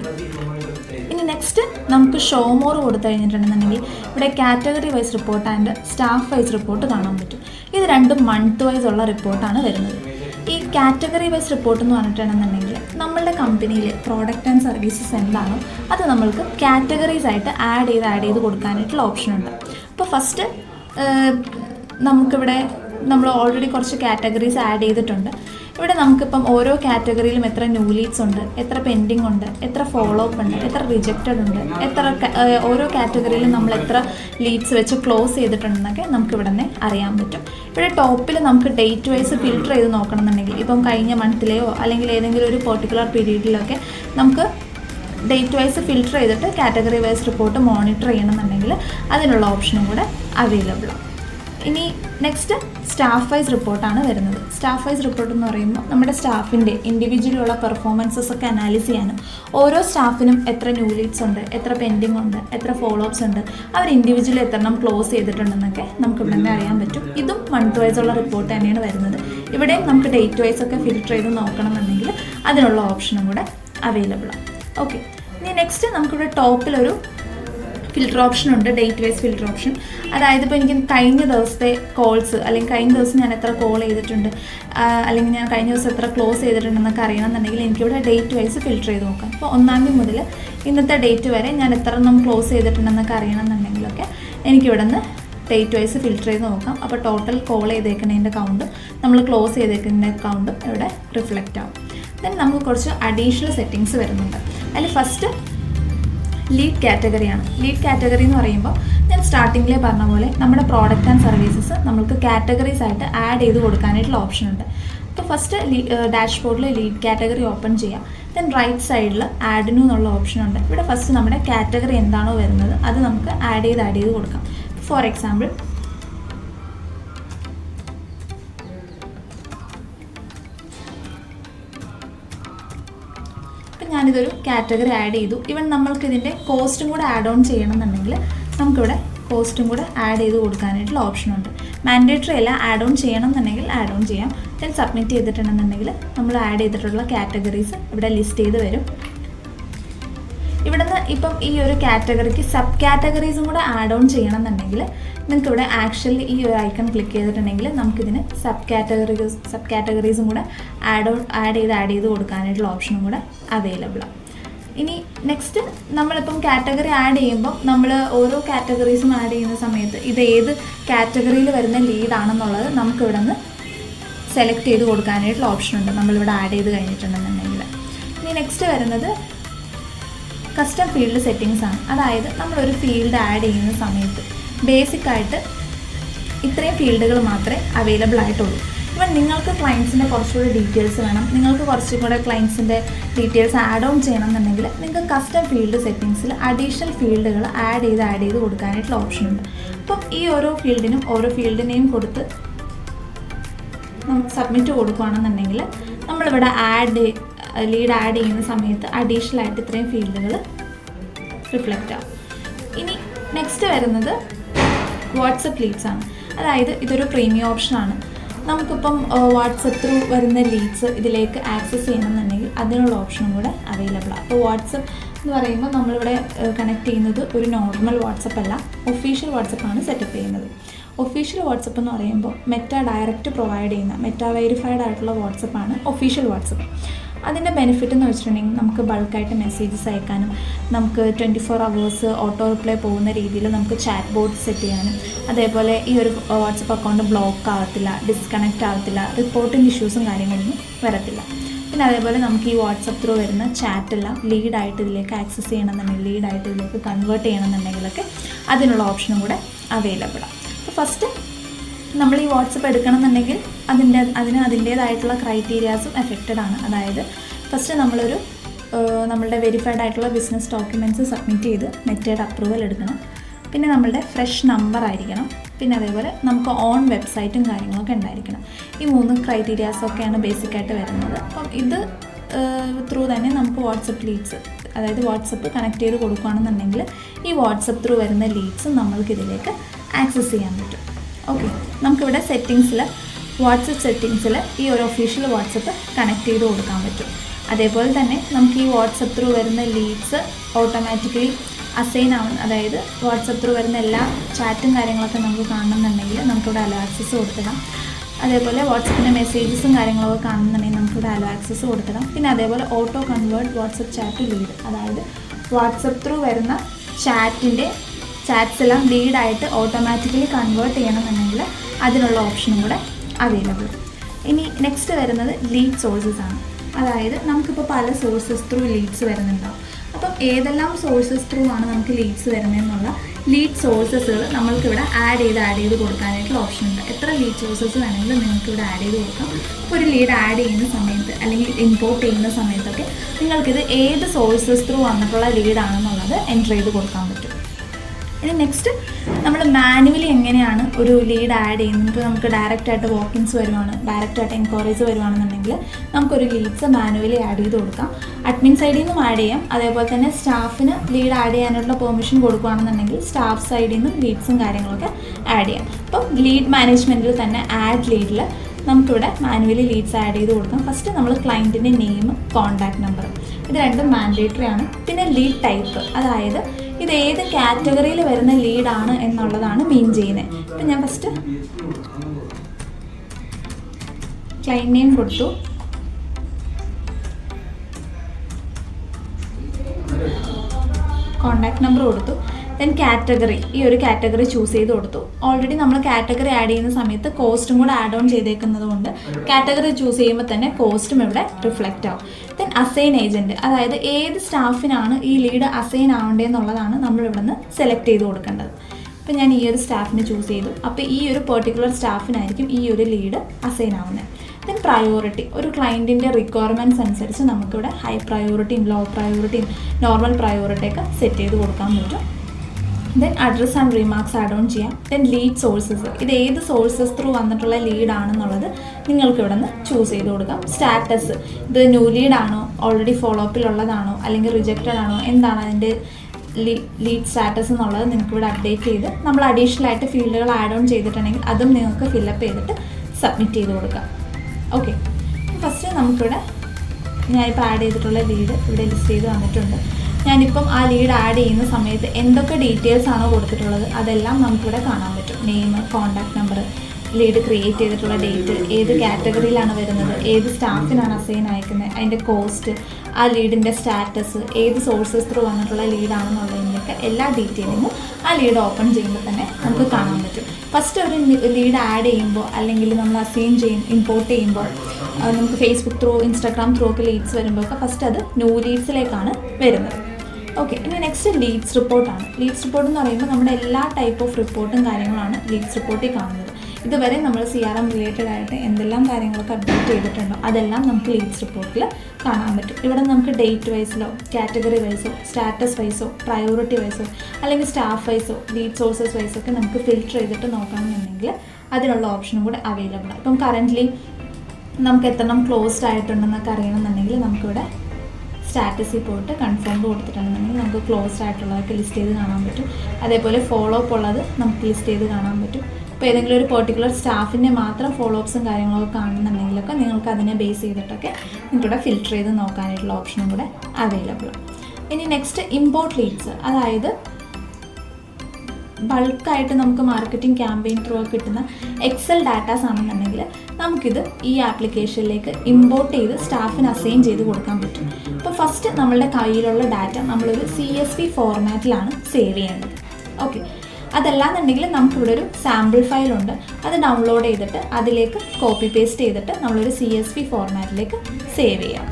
ഇനി നെക്സ്റ്റ് നമുക്ക് ഷോ മോർ കൊടുത്തു കഴിഞ്ഞിട്ടുണ്ടെന്നുണ്ടെങ്കിൽ ഇവിടെ category wise report and staff wise report കാണാൻ പറ്റും. ഇത് രണ്ടും മന്ത് വൈസ് ഉള്ള റിപ്പോർട്ടാണ് വരുന്നത്. ഈ കാറ്റഗറി വൈസ് റിപ്പോർട്ട് എന്ന് പറഞ്ഞിട്ടുണ്ടെന്നുണ്ടെങ്കിൽ നമ്മളുടെ കമ്പനിയിലെ പ്രോഡക്റ്റ് ആൻഡ് സർവീസസ് എന്താണോ അത് നമ്മൾക്ക് കാറ്റഗറീസ് ആയിട്ട് ആഡ് ചെയ്ത് ആഡ് ചെയ്ത് കൊടുക്കാനായിട്ടുള്ള ഓപ്ഷൻ ഉണ്ട്. അപ്പോൾ ഫസ്റ്റ് നമുക്കിവിടെ നമ്മൾ ഓൾറെഡി കുറച്ച് കാറ്റഗറീസ് ആഡ് ചെയ്തിട്ടുണ്ട്. ഇവിടെ നമുക്കിപ്പം ഓരോ കാറ്റഗറിയിലും എത്ര ന്യൂ ലീഡ്സ് ഉണ്ട് എത്ര പെൻഡിങ് ഉണ്ട് എത്ര ഫോളോ അപ്പ് ഉണ്ട് എത്ര റിജക്റ്റഡ് ഉണ്ട് എത്ര ഓരോ കാറ്റഗറിയിലും നമ്മൾ എത്ര ലീഡ്സ് വെച്ച് ക്ലോസ് ചെയ്തിട്ടുണ്ടെന്നൊക്കെ നമുക്ക് ഇവിടെ അറിയാൻ പറ്റും. ഇവിടെ ടോപ്പിൽ നമുക്ക് ഡേറ്റ് വൈസ് ഫിൽറ്റർ ചെയ്ത് നോക്കണമെന്നുണ്ടെങ്കിൽ ഇപ്പം കഴിഞ്ഞ മന്തിലെയോ അല്ലെങ്കിൽ ഏതെങ്കിലും ഒരു പെർട്ടിക്കുലർ പീരീഡിലൊക്കെ നമുക്ക് ഡേറ്റ് വൈസ് ഫിൽറ്റർ ചെയ്തിട്ട് കാറ്റഗറി വൈസ് റിപ്പോർട്ട് മോണിറ്റർ ചെയ്യണമെന്നുണ്ടെങ്കിൽ അതിനുള്ള ഓപ്ഷനും കൂടെ അവൈലബിൾ ഇനി നെക്സ്റ്റ് സ്റ്റാഫ് വൈസ് റിപ്പോർട്ടാണ് വരുന്നത്. സ്റ്റാഫ് വൈസ് റിപ്പോർട്ട് എന്ന് പറയുമ്പോൾ നമ്മുടെ സ്റ്റാഫിന്റെ ഇൻഡിവിജ്വലുള്ള പെർഫോമൻസസ് ഒക്കെ അനാലിസ് ചെയ്യാനും ഓരോ സ്റ്റാഫിനും എത്ര ന്യൂ ലീഡ്സ് ഉണ്ട് എത്ര പെൻഡിങ് ഉണ്ട് എത്ര ഫോളോ അപ്സ് ഉണ്ട് അവർ ഇൻഡിവിജ്വലി എത്രണ്ണം ക്ലോസ് ചെയ്തിട്ടുണ്ടെന്നൊക്കെ നമുക്ക് ഇവിടെ നിന്ന് അറിയാൻ പറ്റും. ഇതും മന്ത് വൈസ് ഉള്ള റിപ്പോർട്ട് തന്നെയാണ് വരുന്നത്. ഇവിടെ നമുക്ക് ഡേറ്റ് വൈസ് ഒക്കെ ഫിൽറ്റർ ചെയ്ത് നോക്കണമെന്നുണ്ടെങ്കിൽ അതിനുള്ള ഓപ്ഷനും കൂടെ അവൈലബിൾ ആണ്. ഓക്കെ ഇനി നെക്സ്റ്റ് നമുക്കിവിടെ ടോപ്പിലൊരു ഫിൽറ്റർ ഓപ്ഷൻ ഉണ്ട് ഡേറ്റ് വൈസ് ഫിൽറ്റർ ഓപ്ഷൻ അതായത് ഇപ്പോൾ എനിക്ക് കഴിഞ്ഞ ദിവസത്തെ കോൾസ് അല്ലെങ്കിൽ കഴിഞ്ഞ ദിവസം ഞാൻ എത്ര കോൾ ചെയ്തിട്ടുണ്ട് അല്ലെങ്കിൽ ഞാൻ കഴിഞ്ഞ ദിവസം എത്ര ക്ലോസ് ചെയ്തിട്ടുണ്ടെന്നൊക്കെ അറിയണമെന്നുണ്ടെങ്കിൽ എനിക്കിവിടെ ഡേറ്റ് വൈസ് ഫിൽറ്റർ ചെയ്ത് നോക്കാം. അപ്പോൾ ഒന്നാം തീയതി മുതൽ ഇന്നത്തെ ഡേറ്റ് വരെ ഞാൻ എത്ര എണ്ണം ക്ലോസ് ചെയ്തിട്ടുണ്ടെന്നൊക്കെ അറിയണമെന്നുണ്ടെങ്കിലൊക്കെ എനിക്കിവിടെ നിന്ന് ഡേറ്റ് വൈസ് ഫിൽറ്റർ ചെയ്ത് നോക്കാം. അപ്പോൾ ടോട്ടൽ കോൾ ചെയ്തേക്കുന്നതിന്റെ കൗണ്ട് നമ്മൾ ക്ലോസ് ചെയ്തേക്കുന്നതിന്റെ കൗണ്ടും ഇവിടെ റിഫ്ലക്റ്റ് ആവും. ദെൻ നമുക്ക് കുറച്ച് അഡീഷണൽ സെറ്റിങ്സ് വരുന്നുണ്ട്. അതിൽ ഫസ്റ്റ് ലീഡ് കാറ്റഗറിയാണ് ലീഡ് കാറ്റഗറി എന്ന് പറയുമ്പോൾ ഞാൻ സ്റ്റാർട്ടിങ്ങിലെ പറഞ്ഞ പോലെ നമ്മുടെ പ്രോഡക്റ്റ് ആൻഡ് സർവീസസ് നമുക്ക് കാറ്റഗറീസ് ആയിട്ട് ആഡ് ചെയ്ത് കൊടുക്കാനായിട്ടുള്ള ഓപ്ഷൻ ഉണ്ട്. അപ്പോൾ ഫസ്റ്റ് ഡാഷ്ബോർഡിൽ ലീഡ് കാറ്റഗറി ഓപ്പൺ ചെയ്യാം. ദെൻ റൈറ്റ് സൈഡിൽ ആഡിനു എന്നുള്ള ഓപ്ഷൻ ഉണ്ട്. ഇവിടെ ഫസ്റ്റ് നമ്മുടെ കാറ്റഗറി എന്താണോ വരുന്നത് അത് നമുക്ക് ആഡ് ചെയ്ത് ആഡ് ചെയ്ത് കൊടുക്കാം. ഫോർ എക്സാമ്പിൾ ഞാനിതൊരു കാറ്റഗറി ആഡ് ചെയ്തു. ഇവൻ നമ്മൾക്ക് ഇതിന്റെ കോസ്റ്റും കൂടെ ആഡ് ഓൺ ചെയ്യണമെന്നുണ്ടെങ്കിൽ നമുക്കിവിടെ കോസ്റ്റും കൂടെ ആഡ് ചെയ്ത് കൊടുക്കാനായിട്ടുള്ള ഓപ്ഷൻ ഉണ്ട്. മാൻഡേറ്ററി അല്ല ആഡ് ഓൺ ചെയ്യണം എന്നുണ്ടെങ്കിൽ ആഡ് ഓൺ ചെയ്യാം. ദെൻ സബ്മിറ്റ് ചെയ്തിട്ടുണ്ടെന്നുണ്ടെങ്കിൽ നമ്മൾ ആഡ് ചെയ്തിട്ടുള്ള കാറ്റഗറീസ് ഇവിടെ ലിസ്റ്റ് ചെയ്ത് വരും. ഇവിടുന്ന് ഇപ്പം ഈ ഒരു കാറ്റഗറിക്ക് സബ് കാറ്റഗറീസും കൂടെ ആഡ് ഓൺ ചെയ്യണമെന്നുണ്ടെങ്കിൽ നിങ്ങൾക്ക് ഇവിടെ ആക്ഷനിൽ ഈ ഒരു ഐക്കൺ ക്ലിക്ക് ചെയ്തിട്ടുണ്ടെങ്കിൽ നമുക്കിതിന് സബ് കാറ്റഗറീസ് സബ് കാറ്റഗറീസും കൂടെ ആഡ് ആഡ് ചെയ്ത് ആഡ് ചെയ്ത് കൊടുക്കാനായിട്ടുള്ള ഓപ്ഷനും കൂടെ അവൈലബിൾ ആണ് ഇനി നെക്സ്റ്റ് നമ്മളിപ്പം കാറ്റഗറി ആഡ് ചെയ്യുമ്പോൾ നമ്മൾ ഓരോ കാറ്റഗറീസും ആഡ് ചെയ്യുന്ന സമയത്ത് ഇത് ഏത് കാറ്റഗറിയിൽ വരുന്ന ലീഡാണെന്നുള്ളത് നമുക്കിവിടെ നിന്ന് സെലക്ട് ചെയ്ത് കൊടുക്കാനായിട്ടുള്ള ഓപ്ഷൻ ഉണ്ട്. നമ്മളിവിടെ ആഡ് ചെയ്ത് കഴിഞ്ഞിട്ടുണ്ടെന്നുണ്ടെങ്കിൽ. ഇനി നെക്സ്റ്റ് വരുന്നത് കസ്റ്റം ഫീൽഡ് സെറ്റിങ്സ് ആണ്. അതായത് നമ്മളൊരു ഫീൽഡ് ആഡ് ചെയ്യുന്ന സമയത്ത് ബേസിക് ആയിട്ട് ഇത്രയും ഫീൽഡുകൾ മാത്രമേ അവൈലബിൾ ആയിട്ടുള്ളൂ. ഇവൻ നിങ്ങൾക്ക് ക്ലയൻസിന്റെ കുറച്ചുകൂടി ഡീറ്റെയിൽസ് വേണം. നിങ്ങൾക്ക് കുറച്ചും കൂടെ ക്ലയൻസിന്റെ ഡീറ്റെയിൽസ് ആഡ് ഓൺ ചെയ്യണം എന്നുണ്ടെങ്കിൽ നിങ്ങൾക്ക് കസ്റ്റം ഫീൽഡ് സെറ്റിങ്സിൽ അഡീഷണൽ ഫീൽഡുകൾ ആഡ് ചെയ്ത് ആഡ് ചെയ്ത് കൊടുക്കാനായിട്ടുള്ള ഓപ്ഷൻ ഉണ്ട്. അപ്പം ഈ ഓരോ ഫീൽഡിനും ഓരോ ഫീൽഡിനെയും കൊടുത്ത് നമുക്ക് സബ്മിറ്റ് കൊടുക്കുകയാണെന്നുണ്ടെങ്കിൽ നമ്മളിവിടെ ആഡ് ലീഡ് ആഡ് ചെയ്യുന്ന സമയത്ത് അഡീഷണൽ ആയിട്ട് ഇത്രയും ഫീൽഡുകൾ റിഫ്ലക്റ്റ് ആവും. ഇനി നെക്സ്റ്റ് വരുന്നത് വാട്സപ്പ് ലീഡ്സ് ആണ്. അതായത് ഇതൊരു പ്രീമിയം ഓപ്ഷനാണ് നമുക്കിപ്പം വാട്സപ്പ് ത്രൂ വരുന്ന ലീഡ്സ് ഇതിലേക്ക് ആക്സസ് ചെയ്യണമെന്നുണ്ടെങ്കിൽ അതിനുള്ള ഓപ്ഷനും കൂടെ അവൈലബിൾ ആണ്. അപ്പോൾ വാട്സപ്പ് എന്ന് പറയുമ്പോൾ നമ്മളിവിടെ കണക്ട് ചെയ്യുന്നത് ഒരു നോർമൽ വാട്സപ്പ് അല്ല ഒഫീഷ്യൽ വാട്സപ്പാണ് സെറ്റപ്പ് ചെയ്യുന്നത്. ഒഫീഷ്യൽ വാട്സപ്പ് എന്ന് പറയുമ്പോൾ മെറ്റ ഡയറക്റ്റ് പ്രൊവൈഡ് ചെയ്യുന്ന മെറ്റ വെരിഫൈഡ് ആയിട്ടുള്ള വാട്സപ്പാണ് ഒഫീഷ്യൽ വാട്സപ്പ്. അതിന്റെ ബെനിഫിറ്റ് എന്ന് വെച്ചിട്ടുണ്ടെങ്കിൽ നമുക്ക് ബൾക്കായിട്ട് മെസ്സേജസ് അയക്കാനും നമുക്ക് twenty four hours auto reply പോകുന്ന രീതിയിൽ നമുക്ക് ചാറ്റ് ബോർഡ് സെറ്റ് ചെയ്യാനും അതേപോലെ ഈ ഒരു വാട്സപ്പ് അക്കൗണ്ട് ബ്ലോക്ക് ആവത്തില്ല ഡിസ്കണക്റ്റ് ആവത്തില്ല റിപ്പോർട്ടിംഗ് ഇഷ്യൂസും കാര്യങ്ങളൊന്നും വരത്തില്ല. പിന്നെ അതേപോലെ നമുക്ക് ഈ വാട്സപ്പ് ത്രൂ വരുന്ന ചാറ്റെല്ലാം ലീഡായിട്ട് ഇതിലേക്ക് ആക്സസ് ചെയ്യണമെന്നുണ്ടെങ്കിൽ ലീഡായിട്ട് ഇതിലേക്ക് കൺവേർട്ട് ചെയ്യണമെന്നുണ്ടെങ്കിലൊക്കെ അതിനുള്ള ഓപ്ഷനും കൂടെ അവൈലബിൾ ആണ് അപ്പോൾ ഫസ്റ്റ് നമ്മൾ ഈ വാട്സപ്പ് എടുക്കണമെന്നുണ്ടെങ്കിൽ അതിന്റെ അതിന് അതിന്റേതായിട്ടുള്ള ക്രൈറ്റീരിയാസും എഫക്റ്റഡ് ആണ്. അതായത് ഫസ്റ്റ് നമ്മളൊരു നമ്മളുടെ വെരിഫൈഡ് ആയിട്ടുള്ള ബിസിനസ് ഡോക്യുമെന്റ്സ് സബ്മിറ്റ് ചെയ്ത് മെറ്റേഡ് അപ്രൂവൽ എടുക്കണം. പിന്നെ നമ്മളുടെ ഫ്രഷ് നമ്പർ ആയിരിക്കണം. പിന്നെ അതേപോലെ നമുക്ക് ഓൺ വെബ്സൈറ്റും കാര്യങ്ങളൊക്കെ ഉണ്ടായിരിക്കണം. ഈ മൂന്ന് ക്രൈറ്റീരിയാസൊക്കെയാണ് ബേസിക്കായിട്ട് വരുന്നത്. അപ്പം ഇത് ത്രൂ തന്നെ നമുക്ക് വാട്സപ്പ് ലീഡ്സ് അതായത് വാട്സപ്പ് കണക്ട് ചെയ്ത് കൊടുക്കുകയാണെന്നുണ്ടെങ്കിൽ ഈ വാട്സപ്പ് ത്രൂ വരുന്ന ലീഡ്സ് നമ്മൾക്ക് ഇതിലേക്ക് ആക്സസ് ചെയ്യാൻ പറ്റും. ഓക്കെ നമുക്കിവിടെ സെറ്റിങ്സിൽ വാട്സപ്പ് സെറ്റിങ്സിൽ ഈ ഒരു ഒഫീഷ്യൽ വാട്സപ്പ് കണക്ട് ചെയ്ത് കൊടുക്കാൻ പറ്റും. അതേപോലെ തന്നെ നമുക്ക് ഈ വാട്സപ്പ് ത്രൂ വരുന്ന ലീഡ്സ് ഓട്ടോമാറ്റിക്കലി അസൈൻ ആവുന്ന അതായത് വാട്സപ്പ് ത്രൂ വരുന്ന എല്ലാ ചാറ്റും കാര്യങ്ങളൊക്കെ നമുക്ക് കാണണമെന്നുണ്ടെങ്കിൽ നമുക്കിവിടെ അലോ ആക്സസ് കൊടുത്തിടാം. അതേപോലെ വാട്സപ്പിന്റെ മെസ്സേജസും കാര്യങ്ങളൊക്കെ കാണുന്നുണ്ടെങ്കിൽ നമുക്കിവിടെ അലോ ആക്സസ് കൊടുത്തിടാം. പിന്നെ അതേപോലെ auto convert WhatsApp chat lead അതായത് വാട്സപ്പ് ത്രൂ വരുന്ന ചാറ്റിന്റെ ചാറ്റ്സ് എല്ലാം ലീഡായിട്ട് ഓട്ടോമാറ്റിക്കലി കൺവേർട്ട് ചെയ്യണമെന്നുണ്ടെങ്കിൽ അതിനുള്ള ഓപ്ഷനും കൂടെ അവൈലബിൾ ഇനി നെക്സ്റ്റ് വരുന്നത് ലീഡ് സോഴ്സസ് ആണ്. അതായത് നമുക്കിപ്പോൾ പല സോഴ്സസ് ത്രൂ ലീഡ്സ് വരുന്നുണ്ടാവും. അപ്പം ഏതെല്ലാം സോഴ്സസ് ത്രൂ ആണ് നമുക്ക് ലീഡ്സ് വരുന്നതെന്നുള്ള ലീഡ് സോഴ്സസുകൾ നമ്മൾക്കിവിടെ ആഡ് ചെയ്ത് ആഡ് ചെയ്ത് കൊടുക്കാനായിട്ടുള്ള ഓപ്ഷൻ ഉണ്ട്. എത്ര ലീഡ് സോഴ്സസ് വേണമെങ്കിലും നിങ്ങൾക്ക് ഇവിടെ ആഡ് ചെയ്ത് കൊടുക്കാം. അപ്പോൾ ഒരു ലീഡ് ആഡ് ചെയ്യുന്ന സമയത്ത് അല്ലെങ്കിൽ ഇമ്പോർട്ട് ചെയ്യുന്ന സമയത്തൊക്കെ നിങ്ങൾക്കിത് ഏത് സോഴ്സസ് ത്രൂ വന്നിട്ടുള്ള ലീഡാണെന്നുള്ളത് എന്റർ ചെയ്ത് കൊടുക്കാൻ പറ്റും. ഇനി നെക്സ്റ്റ് നമ്മൾ മാനുവലി എങ്ങനെയാണ് ഒരു ലീഡ് ആഡ് ചെയ്യുന്നത്? ഇപ്പോൾ നമുക്ക് ഡയറക്റ്റ് ആയിട്ട് വോക്കിൻസ് വരുവാണ് ഡയറക്റ്റ് ആയിട്ട് എൻക്വയറീസ് വരുവാണെന്നുണ്ടെങ്കിൽ നമുക്കൊരു ലീഡ്സ് മാനുവലി ആഡ് ചെയ്ത് കൊടുക്കാം. അഡ്മിൻ സൈഡിൽ നിന്നും ആഡ് ചെയ്യാം. അതേപോലെ തന്നെ സ്റ്റാഫിന് ലീഡ് ആഡ് ചെയ്യാനുള്ള പെർമിഷൻ കൊടുക്കുകയാണെന്നുണ്ടെങ്കിൽ സ്റ്റാഫ് സൈഡിൽ നിന്നും ലീഡ്സും കാര്യങ്ങളൊക്കെ ആഡ് ചെയ്യാം. അപ്പം ലീഡ് മാനേജ്മെന്റിൽ തന്നെ ആഡ് ലീഡിൽ നമുക്കിവിടെ മാനുവലി ലീഡ്സ് ആഡ് ചെയ്ത് കൊടുക്കാം. ഫസ്റ്റ് നമ്മൾ ക്ലയന്റിന്റെ നെയിം കോൺടാക്ട് നമ്പർ ഇത് രണ്ടും മാൻഡേറ്ററി ആണ്. പിന്നെ ലീഡ് ടൈപ്പ് അതായത് ഇത് ഏത് കാറ്റഗറിയിൽ വരുന്ന ലീഡാണ് എന്നുള്ളതാണ് മീൻ ചെയ്യുന്നത്. ഇപ്പം ഞാൻ ഫസ്റ്റ് ക്ലൈൻ നെയിം കൊടുത്തു. കോണ്ടാക്ട് നമ്പർ കൊടുത്തു. ദെൻ കാറ്റഗറി ഈ ഒരു കാറ്റഗറി ചൂസ് ചെയ്ത് കൊടുത്തു. ഓൾറെഡി നമ്മൾ കാറ്റഗറി ആഡ് ചെയ്യുന്ന സമയത്ത് കോസ്റ്റും കൂടെ ആഡ് ഓൺ ചെയ്തേക്കുന്നത് കൊണ്ട് കാറ്റഗറി ചൂസ് ചെയ്യുമ്പോൾ തന്നെ കോസ്റ്റും ഇവിടെ റിഫ്ലക്റ്റ് ആവും. ദെൻ അസൈൻ ഏജന്റ് അതായത് ഏത് സ്റ്റാഫിനാണ് ഈ ലീഡ് അസൈൻ ആവേണ്ടതെന്നുള്ളതാണ് നമ്മൾ ഇവിടെ നിന്ന് സെലക്ട് ചെയ്ത് കൊടുക്കേണ്ടത്. അപ്പം ഞാൻ ഈ ഒരു സ്റ്റാഫിനെ ചൂസ് ചെയ്തു. അപ്പോൾ ഈ ഒരു പെർട്ടിക്കുലർ സ്റ്റാഫിനായിരിക്കും ഈ ഒരു ലീഡ് അസൈൻ ആവുന്നത് ദെൻ പ്രയോറിറ്റി ഒരു ക്ലയന്റിന്റെ റിക്വയർമെന്റ്സ് അനുസരിച്ച് നമുക്കിവിടെ ഹൈ പ്രയോറിറ്റിയും ലോ പ്രയോറിറ്റിയും നോർമൽ പ്രയോറിറ്റിയൊക്കെ സെറ്റ് ചെയ്ത് കൊടുക്കാൻ പറ്റും. Then address and remarks add on ചെയ്യാം. ദെൻ ലീഡ് സോഴ്സസ് ഇത് ഏത് സോഴ്സസ് ത്രൂ വന്നിട്ടുള്ള ലീഡ് ആണെന്നുള്ളത് നിങ്ങൾക്ക് ഇവിടെ നിന്ന് ചൂസ് ചെയ്ത് കൊടുക്കാം. സ്റ്റാറ്റസ് ഇത് ന്യൂ ലീഡ് ആണോ? ഓൾറെഡി ഫോളോ അപ്പിലുള്ളതാണോ അല്ലെങ്കിൽ റിജക്റ്റഡ് ആണോ? എന്താണ് അതിന്റെ ലീഡ് സ്റ്റാറ്റസ് എന്നുള്ളത് നിങ്ങൾക്ക് ഇവിടെ അപ്ഡേറ്റ് ചെയ്ത് നമ്മൾ അഡീഷണൽ ആയിട്ട് ഫീൽഡുകൾ ആഡ് ഓൺ ചെയ്തിട്ടുണ്ടെങ്കിൽ അതും നിങ്ങൾക്ക് ഫില്ലപ്പ് ചെയ്തിട്ട് സബ്മിറ്റ് ചെയ്ത് കൊടുക്കാം. ഓക്കെ ഫസ്റ്റ് നമുക്കിവിടെ ഞാനിപ്പോൾ ആഡ് ചെയ്തിട്ടുള്ള ലീഡ് ഇവിടെ ലിസ്റ്റ് ചെയ്ത് വന്നിട്ടുണ്ട്. ഞാനിപ്പം ആ ലീഡ് ആഡ് ചെയ്യുന്ന സമയത്ത് എന്തൊക്കെ ഡീറ്റെയിൽസ് ആണോ കൊടുത്തിട്ടുള്ളത് അതെല്ലാം നമുക്കിവിടെ കാണാൻ പറ്റും. Name contact number lead create ചെയ്തിട്ടുള്ള ഡേറ്റ് ഏത് കാറ്റഗറിയിലാണ് വരുന്നത് ഏത് സ്റ്റാഫിനാണ് അസൈൻ അയക്കുന്നത് അതിന്റെ കോസ്റ്റ് ആ ലീഡിന്റെ സ്റ്റാറ്റസ് ഏത് സോഴ്സസ് ത്രൂ വന്നിട്ടുള്ള ലീഡാണെന്നുള്ളതിന്റെയൊക്കെ എല്ലാ ഡീറ്റെയിലിങ്ങും ആ ലീഡ് ഓപ്പൺ ചെയ്യുമ്പോൾ തന്നെ നമുക്ക് കാണാൻ പറ്റും. ഫസ്റ്റ് ഒരു ലീഡ് ആഡ് ചെയ്യുമ്പോൾ അല്ലെങ്കിൽ നമ്മൾ അസൈൻ ചെയ്യും ഇമ്പോർട്ട് ചെയ്യുമ്പോൾ നമുക്ക് ഫേസ്ബുക്ക് ത്രൂ ഇൻസ്റ്റാഗ്രാം ത്രൂ ഒക്കെ ലീഡ്സ് വരുമ്പോൾ ഒക്കെ ഫസ്റ്റ് അത് ന്യൂ ലീഡ്സിലേക്കാണ് വരുന്നത്. ഓക്കെ ഇനി നെക്സ്റ്റ് ലീഡ്സ് റിപ്പോർട്ടാണ് ലീഡ്സ് റിപ്പോർട്ട് എന്ന് പറയുമ്പോൾ നമ്മുടെ എല്ലാ ടൈപ്പ് ഓഫ് റിപ്പോർട്ടും കാര്യങ്ങളാണ് ലീഡ്സ് റിപ്പോർട്ടിൽ കാണുന്നത്. ഇതുവരെ നമ്മൾ സി ആർ എം റിലേറ്റഡ് ആയിട്ട് എന്തെല്ലാം കാര്യങ്ങളൊക്കെ അപ്ഡേറ്റ് ചെയ്തിട്ടുണ്ടോ അതെല്ലാം നമുക്ക് ലീഡ്സ് റിപ്പോർട്ടിൽ കാണാൻ പറ്റും. ഇവിടെ നമുക്ക് ഡേറ്റ് വൈസിലോ കാറ്റഗറി വൈസോ സ്റ്റാറ്റസ് വൈസോ പ്രയോറിറ്റി വൈസോ അല്ലെങ്കിൽ സ്റ്റാഫ് വൈസോ ലീഡ് സോഴ്സസ് വൈസോ ഒക്കെ നമുക്ക് ഫിൽറ്റർ ചെയ്തിട്ട് നോക്കണമെന്നുണ്ടെങ്കിൽ അതിനുള്ള ഓപ്ഷനും കൂടെ അവൈലബിൾ ആണ്. ഇപ്പം കറന്റ്ലി നമുക്ക് എത്രണ്ണം ക്ലോസ്ഡ് ആയിട്ടുണ്ടെന്നൊക്കെ അറിയണമെന്നുണ്ടെങ്കിൽ നമുക്കിവിടെ സ്റ്റാറ്റസിൽ പോയിട്ട് കൺഫേം കൊടുത്തിട്ടുണ്ടെന്നുണ്ടെങ്കിൽ നമുക്ക് ക്ലോസ്ഡ് ആയിട്ടുള്ളതൊക്കെ ലിസ്റ്റ് ചെയ്ത് കാണാൻ പറ്റും. അതേപോലെ ഫോളോ അപ്പ് ഉള്ളത് നമുക്ക് ലിസ്റ്റ് ചെയ്ത് കാണാൻ പറ്റും. ഇപ്പോൾ ഏതെങ്കിലും ഒരു പെർട്ടിക്കുലർ സ്റ്റാഫിന്റെ മാത്രം ഫോളോ അപ്സും കാര്യങ്ങളൊക്കെ കാണുന്നുണ്ടെങ്കിലൊക്കെ നിങ്ങൾക്ക് അതിനെ ബേസ് ചെയ്തിട്ടൊക്കെ നിങ്ങളുടെ ഫിൽറ്റർ ചെയ്ത് നോക്കാനായിട്ടുള്ള ഓപ്ഷനും കൂടെ അവൈലബിൾ ഇനി നെക്സ്റ്റ് ഇമ്പോർട്ട് ലീഡ്സ് അതായത് ബൾക്കായിട്ട് നമുക്ക് മാർക്കറ്റിംഗ് ക്യാമ്പയിൻ ത്രൂ കിട്ടുന്ന എക്സൽ ഡാറ്റാസ് ആണെന്നുണ്ടെങ്കിൽ നമുക്കിത് ഈ ആപ്ലിക്കേഷനിലേക്ക് ഇമ്പോർട്ട് ചെയ്ത് സ്റ്റാഫിന് അസൈൻ ചെയ്ത് കൊടുക്കാൻ പറ്റും. അപ്പോൾ ഫസ്റ്റ് നമ്മളുടെ കയ്യിലുള്ള ഡാറ്റ നമ്മളൊരു സി എസ് വി ഫോർമാറ്റിലാണ് സേവ് ചെയ്യേണ്ടത്. ഓക്കെ അതല്ലാന്നുണ്ടെങ്കിൽ നമുക്കിവിടെ ഒരു സാമ്പിൾ ഫയൽ ഉണ്ട്. അത് ഡൗൺലോഡ് ചെയ്തിട്ട് അതിലേക്ക് കോപ്പി പേസ്റ്റ് ചെയ്തിട്ട് നമ്മളൊരു സി എസ് വി ഫോർമാറ്റിലേക്ക് സേവ് ചെയ്യാം.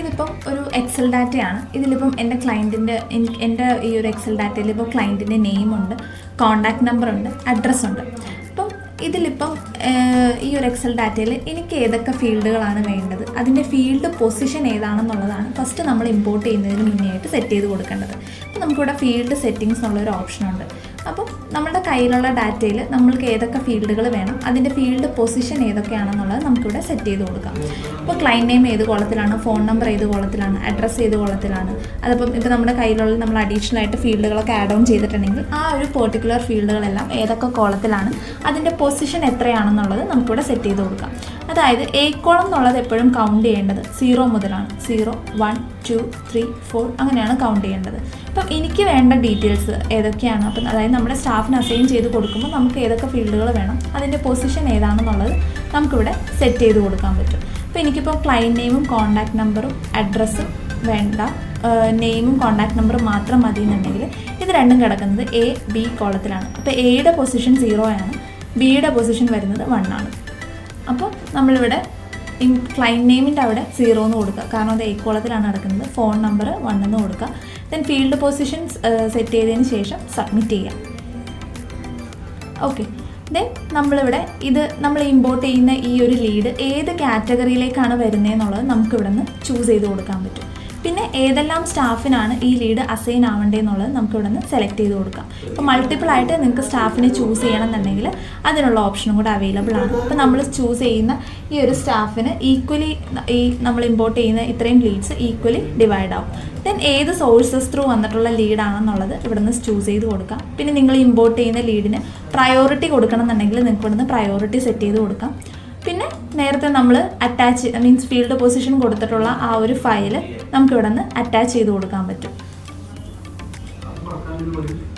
ഇതിപ്പം ഒരു എക്സൽ ഡാറ്റയാണ് ഇതിലിപ്പം എന്റെ ക്ലയന്റിന്റെ എന്റെ ഈ ഒരു എക്സൽ ഡാറ്റയിൽ ഇപ്പോൾ ക്ലയന്റിന്റെ നെയിമുണ്ട് കോണ്ടാക്ട് നമ്പറുണ്ട് അഡ്രസ്സുണ്ട് അപ്പം ഇതിലിപ്പം ഈ ഒരു എക്സൽ ഡാറ്റയിൽ എനിക്ക് ഏതൊക്കെ ഫീൽഡുകളാണ് വേണ്ടത് അതിന്റെ ഫീൽഡ് പൊസിഷൻ ഏതാണെന്നുള്ളതാണ് ഫസ്റ്റ് നമ്മൾ ഇമ്പോർട്ട് ചെയ്യുന്നതിന് മുന്നേ ആയിട്ട് സെറ്റ് ചെയ്ത് കൊടുക്കേണ്ടത്. അപ്പോൾ നമുക്കിവിടെ ഫീൽഡ് സെറ്റിങ്സ് എന്നുള്ളൊരു ഓപ്ഷനുണ്ട് അപ്പം നമ്മുടെ കയ്യിലുള്ള ഡാറ്റയിൽ നമ്മൾക്ക് ഏതൊക്കെ ഫീൽഡുകൾ വേണം അതിന്റെ ഫീൽഡ് പൊസിഷൻ ഏതൊക്കെയാണെന്നുള്ളത് നമുക്കിവിടെ സെറ്റ് ചെയ്ത് കൊടുക്കാം. ഇപ്പോൾ ക്ലൈന്റ് നെയിം ഏത് കോളത്തിലാണ് ഫോൺ നമ്പർ ഏത് കോളത്തിലാണ് അഡ്രസ്സ് ഏത് കോളത്തിലാണ് അതിപ്പം ഇപ്പോൾ നമ്മുടെ കയ്യിലുള്ള നമ്മൾ അഡീഷണൽ ആയിട്ട് ഫീൽഡുകളൊക്കെ ആഡ് ഓൺ ചെയ്തിട്ടുണ്ടെങ്കിൽ ആ ഒരു പെർട്ടിക്കുലർ ഫീൽഡുകളെല്ലാം ഏതൊക്കെ കോളത്തിലാണ് അതിന്റെ പൊസിഷൻ എത്രയാണെന്നുള്ളത് നമുക്കിവിടെ സെറ്റ് ചെയ്ത് കൊടുക്കാം. അതായത് ഏക്കോളം കോളം എന്നുള്ളത് എപ്പോഴും കൗണ്ട് ചെയ്യേണ്ടത് സീറോ മുതലാണ്. Zero one two three four അങ്ങനെയാണ് കൗണ്ട് ചെയ്യേണ്ടത്. അപ്പം എനിക്ക് വേണ്ട ഡീറ്റെയിൽസ് ഏതൊക്കെയാണ്? അപ്പം അതായത് നമ്മുടെ സ്റ്റാഫിന് അസൈൻ ചെയ്ത് കൊടുക്കുമ്പോൾ നമുക്ക് ഏതൊക്കെ ഫീൽഡുകൾ വേണം? അതിന്റെ പൊസിഷൻ ഏതാണെന്നുള്ളത് നമുക്കിവിടെ സെറ്റ് ചെയ്ത് കൊടുക്കാൻ പറ്റും. അപ്പോൾ എനിക്കിപ്പോൾ ക്ലയന്റ് നെയിമും കോൺടാക്ട് നമ്പറും അഡ്രസ്സും വേണ്ട. നെയിമും കോൺടാക്ട് നമ്പറും മാത്രം മതി എന്നുണ്ടെങ്കിൽ ഇത് രണ്ടും കിടക്കുന്നത് എ ബി കോളത്തിലാണ്. അപ്പോൾ എയുടെ പൊസിഷൻ സീറോ ആണ്. ബിയുടെ പൊസിഷൻ വരുന്നത് വൺ ആണ്. അപ്പോൾ നമ്മളിവിടെ ഇൻ ക്ലൈന്റ് നെയിമിന്റെ അവിടെ സീറോ എന്ന് കൊടുക്കുക. കാരണം അത് ഏക്കോളത്തിലാണ് നടക്കുന്നത്. ഫോൺ നമ്പർ വൺ എന്ന് കൊടുക്കുക. ദെൻ ഫീൽഡ് പൊസിഷൻസ് സെറ്റ് ചെയ്തതിന് ശേഷം സബ്മിറ്റ് ചെയ്യാം. ഓക്കെ ദെൻ നമ്മളിവിടെ ഇത് നമ്മൾ ഇമ്പോർട്ട് ചെയ്യുന്ന ഈ ഒരു ലീഡ് ഏത് കാറ്റഗറിയിലേക്കാണ് വരുന്നതെന്നുള്ളത് നമുക്ക് നമുക്കിവിടെ നിന്ന് ചൂസ് ചെയ്ത് കൊടുക്കാൻ പറ്റും. പിന്നെ ഏതെല്ലാം സ്റ്റാഫിനാണ് ഈ ലീഡ് അസൈൻ ആവേണ്ടതെന്നുള്ളത് നമുക്ക് ഇവിടെ നിന്ന് സെലക്ട് ചെയ്ത് കൊടുക്കാം. അപ്പോൾ മൾട്ടിപ്പിൾ ആയിട്ട് നിങ്ങൾക്ക് സ്റ്റാഫിനെ ചൂസ് ചെയ്യണമെന്നുണ്ടെങ്കിൽ അതിനുള്ള ഓപ്ഷനും കൂടെ അവൈലബിൾ ആണ്. അപ്പോൾ നമ്മൾ ചൂസ് ചെയ്യുന്ന ഈ ഒരു സ്റ്റാഫിന് ഈക്വലി ഈ നമ്മൾ ഇമ്പോർട്ട് ചെയ്യുന്ന ഇത്രയും ലീഡ്സ് ഈക്വലി ഡിവൈഡ് ആവും. ദെൻ ഏത് സോഴ്സസ് ത്രൂ വന്നിട്ടുള്ള ലീഡാണെന്നുള്ളത് ഇവിടെ നിന്ന് ചൂസ് ചെയ്ത് കൊടുക്കാം. പിന്നെ നിങ്ങൾ ഇമ്പോർട്ട് ചെയ്യുന്ന ലീഡിന് പ്രയോറിറ്റി കൊടുക്കണം എന്നുണ്ടെങ്കിൽ നിങ്ങൾക്ക് ഇവിടെ നിന്ന് പ്രയോറിറ്റി സെറ്റ് ചെയ്ത് കൊടുക്കാം. നേരത്തെ നമ്മൾ അറ്റാച്ച് മീൻസ് ഫീൽഡ് പൊസിഷൻ കൊടുത്തിട്ടുള്ള ആ ഒരു ഫയൽ നമുക്ക് ഇവിടെ നിന്ന് അറ്റാച്ച് ചെയ്ത് കൊടുക്കാൻ പറ്റും.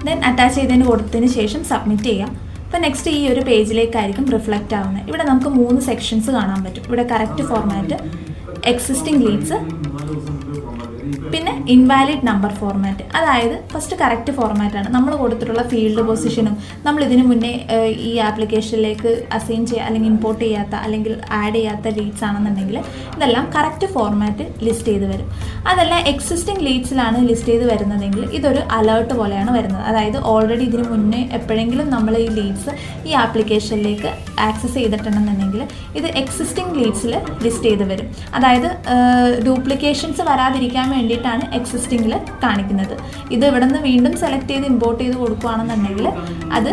ദെൻ അറ്റാച്ച് ചെയ്തതിന് കൊടുത്തതിന് ശേഷം സബ്മിറ്റ് ചെയ്യാം. അപ്പോൾ നെക്സ്റ്റ് ഈ ഒരു പേജിലേക്കായിരിക്കും റിഫ്ലക്റ്റ് ആവുന്നത്. ഇവിടെ നമുക്ക് മൂന്ന് സെക്ഷൻസ് കാണാൻ പറ്റും. ഇവിടെ കറക്റ്റ് ഫോർമാറ്റ് എക്സിസ്റ്റിംഗ് ലീഡ്സ് പിന്നെ ഇൻവാലിഡ് നമ്പർ ഫോർമാറ്റ് അതായത് ഫസ്റ്റ് കറക്റ്റ് ഫോർമാറ്റാണ് നമ്മൾ കൊടുത്തിട്ടുള്ള ഫീൽഡ് പൊസിഷനും നമ്മൾ ഇതിനു മുന്നേ ഈ ആപ്ലിക്കേഷനിലേക്ക് അസൈൻ ചെയ്യുക അല്ലെങ്കിൽ ഇമ്പോർട്ട് ചെയ്യാത്ത അല്ലെങ്കിൽ ആഡ് ചെയ്യാത്ത ലീഡ്സ് ആണെന്നുണ്ടെങ്കിൽ ഇതെല്ലാം കറക്റ്റ് ഫോർമാറ്റ് ലിസ്റ്റ് ചെയ്ത് വരും. അതല്ല എക്സിസ്റ്റിംഗ് ലീഡ്സിലാണ് ലിസ്റ്റ് ചെയ്ത് വരുന്നതെങ്കിൽ ഇതൊരു അലേർട്ട് പോലെയാണ് വരുന്നത്. അതായത് ഓൾറെഡി ഇതിനു മുന്നേ എപ്പോഴെങ്കിലും നമ്മൾ ഈ ലീഡ്സ് ഈ ആപ്ലിക്കേഷനിലേക്ക് ആക്സസ് ചെയ്തിട്ടുണ്ടെന്നുണ്ടെങ്കിൽ ഇത് എക്സിസ്റ്റിംഗ് ലീഡ്സിൽ ലിസ്റ്റ് ചെയ്ത് വരും. അതായത് ഡ്യൂപ്ലിക്കേഷൻസ് വരാതിരിക്കാൻ വേണ്ടിയിട്ടാണ് എക്സിസ്റ്റിംഗിൽ കാണിക്കുന്നത്. ഇത് ഇവിടെ നിന്ന് വീണ്ടും സെലക്ട് ചെയ്ത് ഇമ്പോർട്ട് ചെയ്ത് കൊടുക്കുകയാണെന്നുണ്ടെങ്കിൽ അത്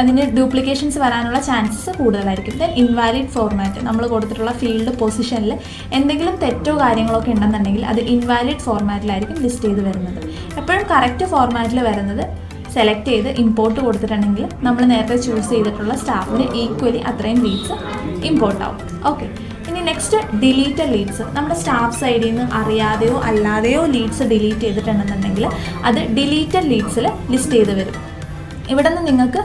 അതിന് ഡ്യൂപ്ലിക്കേഷൻസ് വരാനുള്ള ചാൻസസ് കൂടുതലായിരിക്കും. ദെൻ ഇൻവാലിഡ് ഫോർമാറ്റ് നമ്മൾ കൊടുത്തിട്ടുള്ള ഫീൽഡ് പൊസിഷനിൽ എന്തെങ്കിലും തെറ്റോ കാര്യങ്ങളോ ഒക്കെ ഉണ്ടെന്നുണ്ടെങ്കിൽ അത് ഇൻവാലിഡ് ഫോർമാറ്റിലായിരിക്കും ലിസ്റ്റ് ചെയ്ത് വരുന്നത്. എപ്പോഴും കറക്റ്റ് ഫോർമാറ്റിൽ വരുന്നത് സെലക്ട് ചെയ്ത് ഇമ്പോർട്ട് കൊടുത്തിട്ടുണ്ടെങ്കിൽ നമ്മൾ നേരത്തെ ചൂസ് ചെയ്തിട്ടുള്ള സ്റ്റാഫിന് ഈക്വലി അത്രയും ലീഡ്സ് ഇമ്പോർട്ട് ആവും. ഓക്കെ നെക്സ്റ്റ് ഡിലീറ്റഡ് ലീഡ്സ് നമ്മുടെ സ്റ്റാഫ് സൈഡിൽ നിന്ന് അറിയാതെയോ അല്ലാതെയോ ലീഡ്സ് ഡിലീറ്റ് ചെയ്തിട്ടുണ്ടെന്നുണ്ടെങ്കിൽ അത് ഡിലീറ്റഡ് ലീഡ്സിൽ ലിസ്റ്റ് ചെയ്ത് വരും. ഇവിടെ നിന്ന് നിങ്ങൾക്ക്